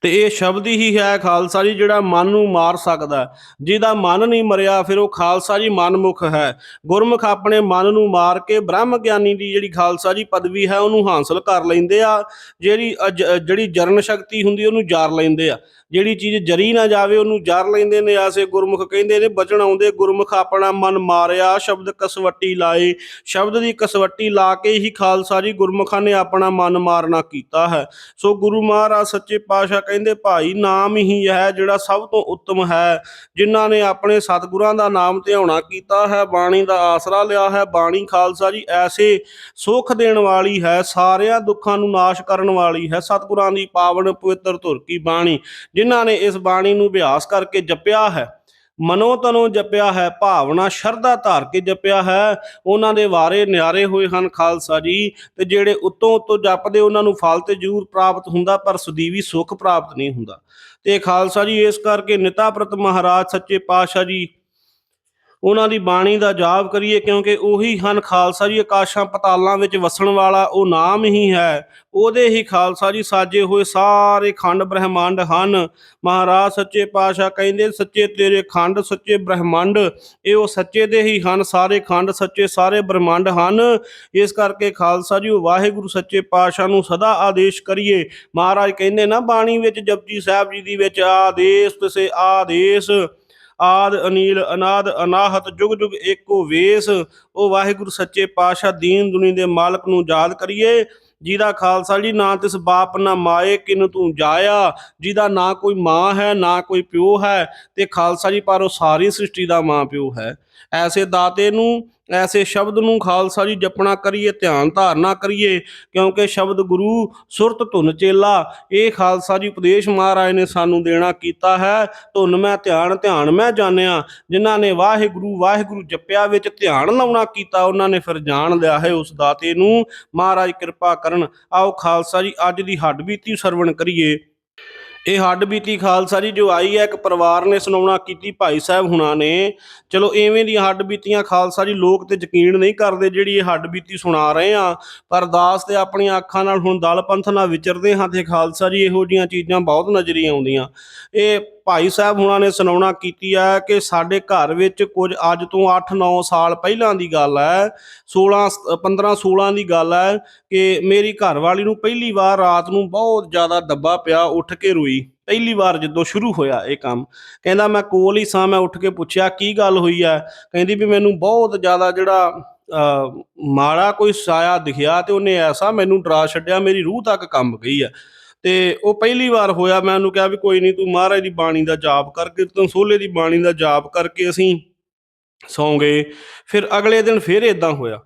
ਤੇ ਇਹ ਸ਼ਬਦ ਹੀ ਹੈ ਖਾਲਸਾ ਜੀ, ਜਿਹੜਾ ਮਨ ਨੂੰ ਮਾਰ ਸਕਦਾ ਜਿਹਦਾ ਮਨ ਨਹੀਂ ਮਰਿਆ, ਫਿਰ ਉਹ ਖਾਲਸਾ ਜੀ ਮਨਮੁਖ ਹੈ। ਗੁਰਮੁਖ ਆਪਣੇ ਮਨ ਨੂੰ ਮਾਰ ਕੇ ਬ੍ਰਹਮ ਗਿਆਨੀ ਦੀ ਜਿਹੜੀ ਖਾਲਸਾ ਜੀ ਪਦਵੀ ਹੈ, ਉਹਨੂੰ ਹਾਸਲ ਕਰ ਲੈਂਦੇ ਆ। ਜਿਹੜੀ ਅਜ- ਜਿਹੜੀ ਜਰਨ ਸ਼ਕਤੀ ਹੁੰਦੀ, ਉਹਨੂੰ ਜਾਰ ਲੈਂਦੇ ਆ। ਜਿਹੜੀ ਚੀਜ਼ ਜਰੀ ਨਾ ਜਾਵੇ, ਉਹਨੂੰ ਜਰ ਲੈਂਦੇ ਨੇ, ਆਸੇ ਗੁਰਮੁਖ ਕਹਿੰਦੇ ਨੇ, ਬਚਣ ਆਉਂਦੇ ਗੁਰਮੁਖ ਆਪਣਾ ਮਨ ਮਾਰਿਆ, ਸ਼ਬਦ ਕਸਵੱਟੀ ਲਾਏ। ਸ਼ਬਦ ਦੀ ਕਸਵੱਟੀ ਲਾ ਕੇ ਹੀ ਖਾਲਸਾ ਜੀ ਗੁਰਮੁਖਾਂ ਨੇ ਆਪਣਾ ਮਨ ਮਾਰਨਾ ਕੀਤਾ ਹੈ। ਸੋ ਗੁਰੂ ਮਹਾਰਾਜ ਸੱਚੇ ਪਾਤਸ਼ਾਹ ਕਹਿੰਦੇ, ਭਾਈ, ਨਾਮ ਹੀ ਹੈ ਜਿਹੜਾ ਸਭ ਤੋਂ ਉੱਤਮ ਹੈ, ਜਿਨ੍ਹਾਂ ਨੇ ਆਪਣੇ ਸਤਿਗੁਰਾਂ ਦਾ ਨਾਮ ਧਿਆਉਣਾ ਕੀਤਾ ਹੈ, ਬਾਣੀ ਦਾ ਆਸਰਾ ਲਿਆ ਹੈ, ਬਾਣੀ ਖਾਲਸਾ ਜੀ ਐਸੇ ਸੁਖ ਦੇਣ ਵਾਲੀ ਹੈ, ਸਾਰਿਆਂ ਦੁੱਖਾਂ ਨੂੰ ਨਾਸ਼ ਕਰਨ ਵਾਲੀ ਹੈ, ਸਤਿਗੁਰਾਂ ਦੀ ਪਾਵਨ ਪਵਿੱਤਰ ਧੁਰ ਕੀ ਬਾਣੀ। ਜਿਨ੍ਹਾਂ ਨੇ ਇਸ ਬਾਣੀ ਨੂੰ ਅਭਿਆਸ ਕਰਕੇ ਜਪਿਆ ਹੈ। ਮਨੋ ਤਨੋ ਜਪਿਆ ਹੈ, ਭਾਵਨਾ, ਸ਼ਰਧਾ ਧਾਰ ਕੇ ਜਪਿਆ ਹੈ। ਉਹਨਾਂ ਦੇ ਵਾਰੇ ਨਿਆਰੇ ਹੋਏ ਹਨ ਖਾਲਸਾ ਜੀ ਤੇ ਜਿਹੜੇ ਉੱਤੋਂ ਉੱਤੋਂ ਜਪਦੇ ਉਹਨਾਂ ਨੂੰ ਫਲ ਤੇ ਜ਼ਰੂਰ ਪ੍ਰਾਪਤ ਹੁੰਦਾ ਪਰ ਸਦੀਵੀ ਸੁੱਖ ਪ੍ਰਾਪਤ ਨਹੀਂ ਹੁੰਦਾ। ਤੇ ਖਾਲਸਾ ਜੀ ਇਸ ਕਰਕੇ ਨਿਤਾ ਪ੍ਰਤ ਮਹਾਰਾਜ ਸੱਚੇ ਪਾਤਸ਼ਾਹ ਜੀ ਉਹਨਾਂ ਦੀ ਬਾਣੀ ਦਾ ਜਾਪ ਕਰੀਏ ਕਿਉਂਕਿ ਉਹੀ ਹਨ ਖਾਲਸਾ ਜੀ, ਆਕਾਸ਼ਾਂ ਪਤਾਲਾਂ ਵਿੱਚ ਵਸਣ ਵਾਲਾ ਉਹ ਨਾਮ ਹੀ ਹੈ। ਉਹਦੇ ਹੀ ਖਾਲਸਾ ਜੀ ਸਾਜੇ ਹੋਏ ਸਾਰੇ ਖੰਡ ਬ੍ਰਹਿਮੰਡ ਹਨ। ਮਹਾਰਾਜ ਸੱਚੇ ਪਾਤਸ਼ਾਹ ਕਹਿੰਦੇ, ਸੱਚੇ ਤੇਰੇ ਖੰਡ, ਸੱਚੇ ਬ੍ਰਹਿਮੰਡ। ਇਹ ਉਹ ਸੱਚੇ ਦੇ ਹੀ ਹਨ, ਸਾਰੇ ਖੰਡ ਸੱਚੇ, ਸਾਰੇ ਬ੍ਰਹਿਮੰਡ ਹਨ। ਇਸ ਕਰਕੇ ਖਾਲਸਾ ਜੀ ਵਾਹਿਗੁਰੂ ਸੱਚੇ ਪਾਤਸ਼ਾਹ ਨੂੰ ਸਦਾ ਆਦੇਸ਼ ਕਰੀਏ। ਮਹਾਰਾਜ ਕਹਿੰਦੇ ਨਾ ਬਾਣੀ ਵਿੱਚ, ਜਪਜੀ ਸਾਹਿਬ ਜੀ ਦੀ ਵਿੱਚ, ਆਦੇਸ਼, ਤਿਸੇ ਆਦੇਸ਼। ਆਦ ਅਨੀਲ ਅਨਾਦ ਅਨਾਹਤ ਜੁਗ ਜੁਗ ਏਕੋ ਵੇਸ, ਉਹ ਵਾਹਿਗੁਰੂ ਸੱਚੇ ਪਾਤਸ਼ਾਹ ਦੀਨ ਦੁਨੀ ਦੇ ਮਾਲਕ ਨੂੰ ਯਾਦ ਕਰੀਏ, ਜਿਹਦਾ ਖਾਲਸਾ ਜੀ ਨਾ ਤਿਸ ਬਾਪ ਨਾ ਮਾਏ ਕਿਨ ਤੂੰ ਜਾਇਆ, ਜਿਹਦਾ ਨਾ ਕੋਈ ਮਾਂ ਹੈ, ਨਾ ਕੋਈ ਪਿਓ ਹੈ, ਤੇ ਖਾਲਸਾ ਜੀ ਪਰ ਉਹ ਸਾਰੀ ਸ੍ਰਿਸ਼ਟੀ ਦਾ ਮਾਂ ਪਿਓ ਹੈ। ਐਸੇ ਦਾਤੇ ਨੂੰ ਐਸੇ ਸ਼ਬਦ ਨੂੰ ਖਾਲਸਾ ਜੀ ਜਪਣਾ ਕਰੀਏ, ਧਿਆਨ ਧਾਰਨਾ ਕਰੀਏ, ਕਿਉਂਕਿ ਸ਼ਬਦ ਗੁਰੂ ਸੁਰਤ ਧੁਨ ਚੇਲਾ। ਇਹ ਖਾਲਸਾ ਜੀ ਉਪਦੇਸ਼ ਮਹਾਰਾਜ ਨੇ ਸਾਨੂੰ ਦੇਣਾ ਕੀਤਾ ਹੈ। ਧੁਨ ਮੈਂ ਧਿਆਨ ਧਿਆਨ ਮੈਂ ਜਾਣਿਆ। ਜਿਨ੍ਹਾਂ ਨੇ ਵਾਹਿਗੁਰੂ ਵਾਹਿਗੁਰੂ ਜਪਿਆ ਵਿੱਚ ਧਿਆਨ ਲਾਉਣਾ ਕੀਤਾ, ਉਹਨਾਂ ਨੇ ਫਿਰ ਜਾਣ ਲਿਆ ਹੈ ਉਸ ਦਾਤੇ ਨੂੰ। ਮਹਾਰਾਜ ਕਿਰਪਾ ਕਰਨ। ਆਓ ਖਾਲਸਾ ਜੀ, ਅੱਜ ਦੀ ਹੱਡ ਬੀਤੀ ਸਰਵਣ ਕਰੀਏ। ਇਹ ਹੱਡ ਬੀਤੀ ਖਾਲਸਾ ਜੀ ਜੋ ਆਈ ਹੈ, ਇੱਕ ਪਰਿਵਾਰ ਨੇ ਸੁਣਾਉਣਾ ਕੀਤੀ ਭਾਈ ਸਾਹਿਬ ਹੁਣਾਂ ਨੇ। ਚਲੋ ਐਵੇਂ ਦੀਆਂ ਹੱਡ ਬੀਤੀਆਂ ਖਾਲਸਾ ਜੀ ਲੋਕ ਤੇ ਯਕੀਨ ਨਹੀਂ ਕਰਦੇ ਜਿਹੜੀ ਇਹ ਹੱਡ ਬੀਤੀ ਸੁਣਾ ਰਹੇ ਆ। ਪਰ ਦਾਸ ਤੇ ਆਪਣੀਆਂ ਅੱਖਾਂ ਨਾਲ ਹੁਣ ਦਲ ਪੰਥ ਨਾਲ ਵਿਚਰਦੇ ਹਾਂ ਤੇ ਖਾਲਸਾ ਜੀ ਇਹੋ ਜੀਆਂ ਚੀਜ਼ਾਂ ਬਹੁਤ ਨਜ਼ਰੀ ਆਉਂਦੀਆਂ। ਇਹ ਭਾਈ ਸਾਹਿਬ ਹੁਣਾਂ ਨੇ ਸੁਣਾਉਣਾ ਕੀਤੀ ਹੈ ਕਿ ਸਾਡੇ ਘਰ ਵਿੱਚ ਕੁਝ ਅੱਜ ਤੋਂ 8-9 ਸਾਲ ਪਹਿਲਾਂ ਦੀ ਗੱਲ ਹੈ 16 15 16 ਦੀ ਗੱਲ ਹੈ ਕਿ ਮੇਰੀ ਘਰਵਾਲੀ ਨੂੰ ਪਹਿਲੀ ਵਾਰ ਰਾਤ ਨੂੰ ਬਹੁਤ ਜ਼ਿਆਦਾ ਦੱਬਾ ਪਿਆ ਉੱਠ ਕੇ ਰੋਈ। ਪਹਿਲੀ ਵਾਰ ਜਦੋਂ ਸ਼ੁਰੂ ਹੋਇਆ ਇਹ ਕੰਮ। ਕਹਿੰਦਾ ਮੈਂ ਕੋਲ ਹੀ ਸਾਂ ਮੈਂ ਉੱਠ ਕੇ ਪੁੱਛਿਆ ਕੀ ਗੱਲ ਹੋਈ ਹੈ? ਕਹਿੰਦੀ ਵੀ ਮੈਨੂੰ ਬਹੁਤ ਜ਼ਿਆਦਾ ਜਿਹੜਾ ਅ, ਮਾੜਾ ਕੋਈ ਸਾਇਆ ਦਿਖਿਆ ਤੇ ਉਹਨੇ ਐਸਾ ਮੈਨੂੰ ਡਰਾ ਛੱਡਿਆ ਮੇਰੀ ਰੂਹ ਤੱਕ ਕੰਬ ਗਈ ਹੈ। ਤੇ ਉਹ ਪਹਿਲੀ ਵਾਰ ਹੋਇਆ, ਮੈਂ ਉਹਨੂੰ ਕਿਹਾ ਵੀ ਕੋਈ ਨਹੀਂ ਤੂੰ ਮਹਾਰਾਜ ਦੀ ਬਾਣੀ ਦਾ ਜਾਪ ਕਰਕੇ ਤੂੰ ਸੋਲੇ ਦੀ ਬਾਣੀ ਦਾ ਜਾਪ ਕਰਕੇ ਅਸੀਂ ਸੌਂ ਗਏ। ਫਿਰ ਅਗਲੇ ਦਿਨ ਫਿਰ ਇਦਾਂ ਹੋਇਆ।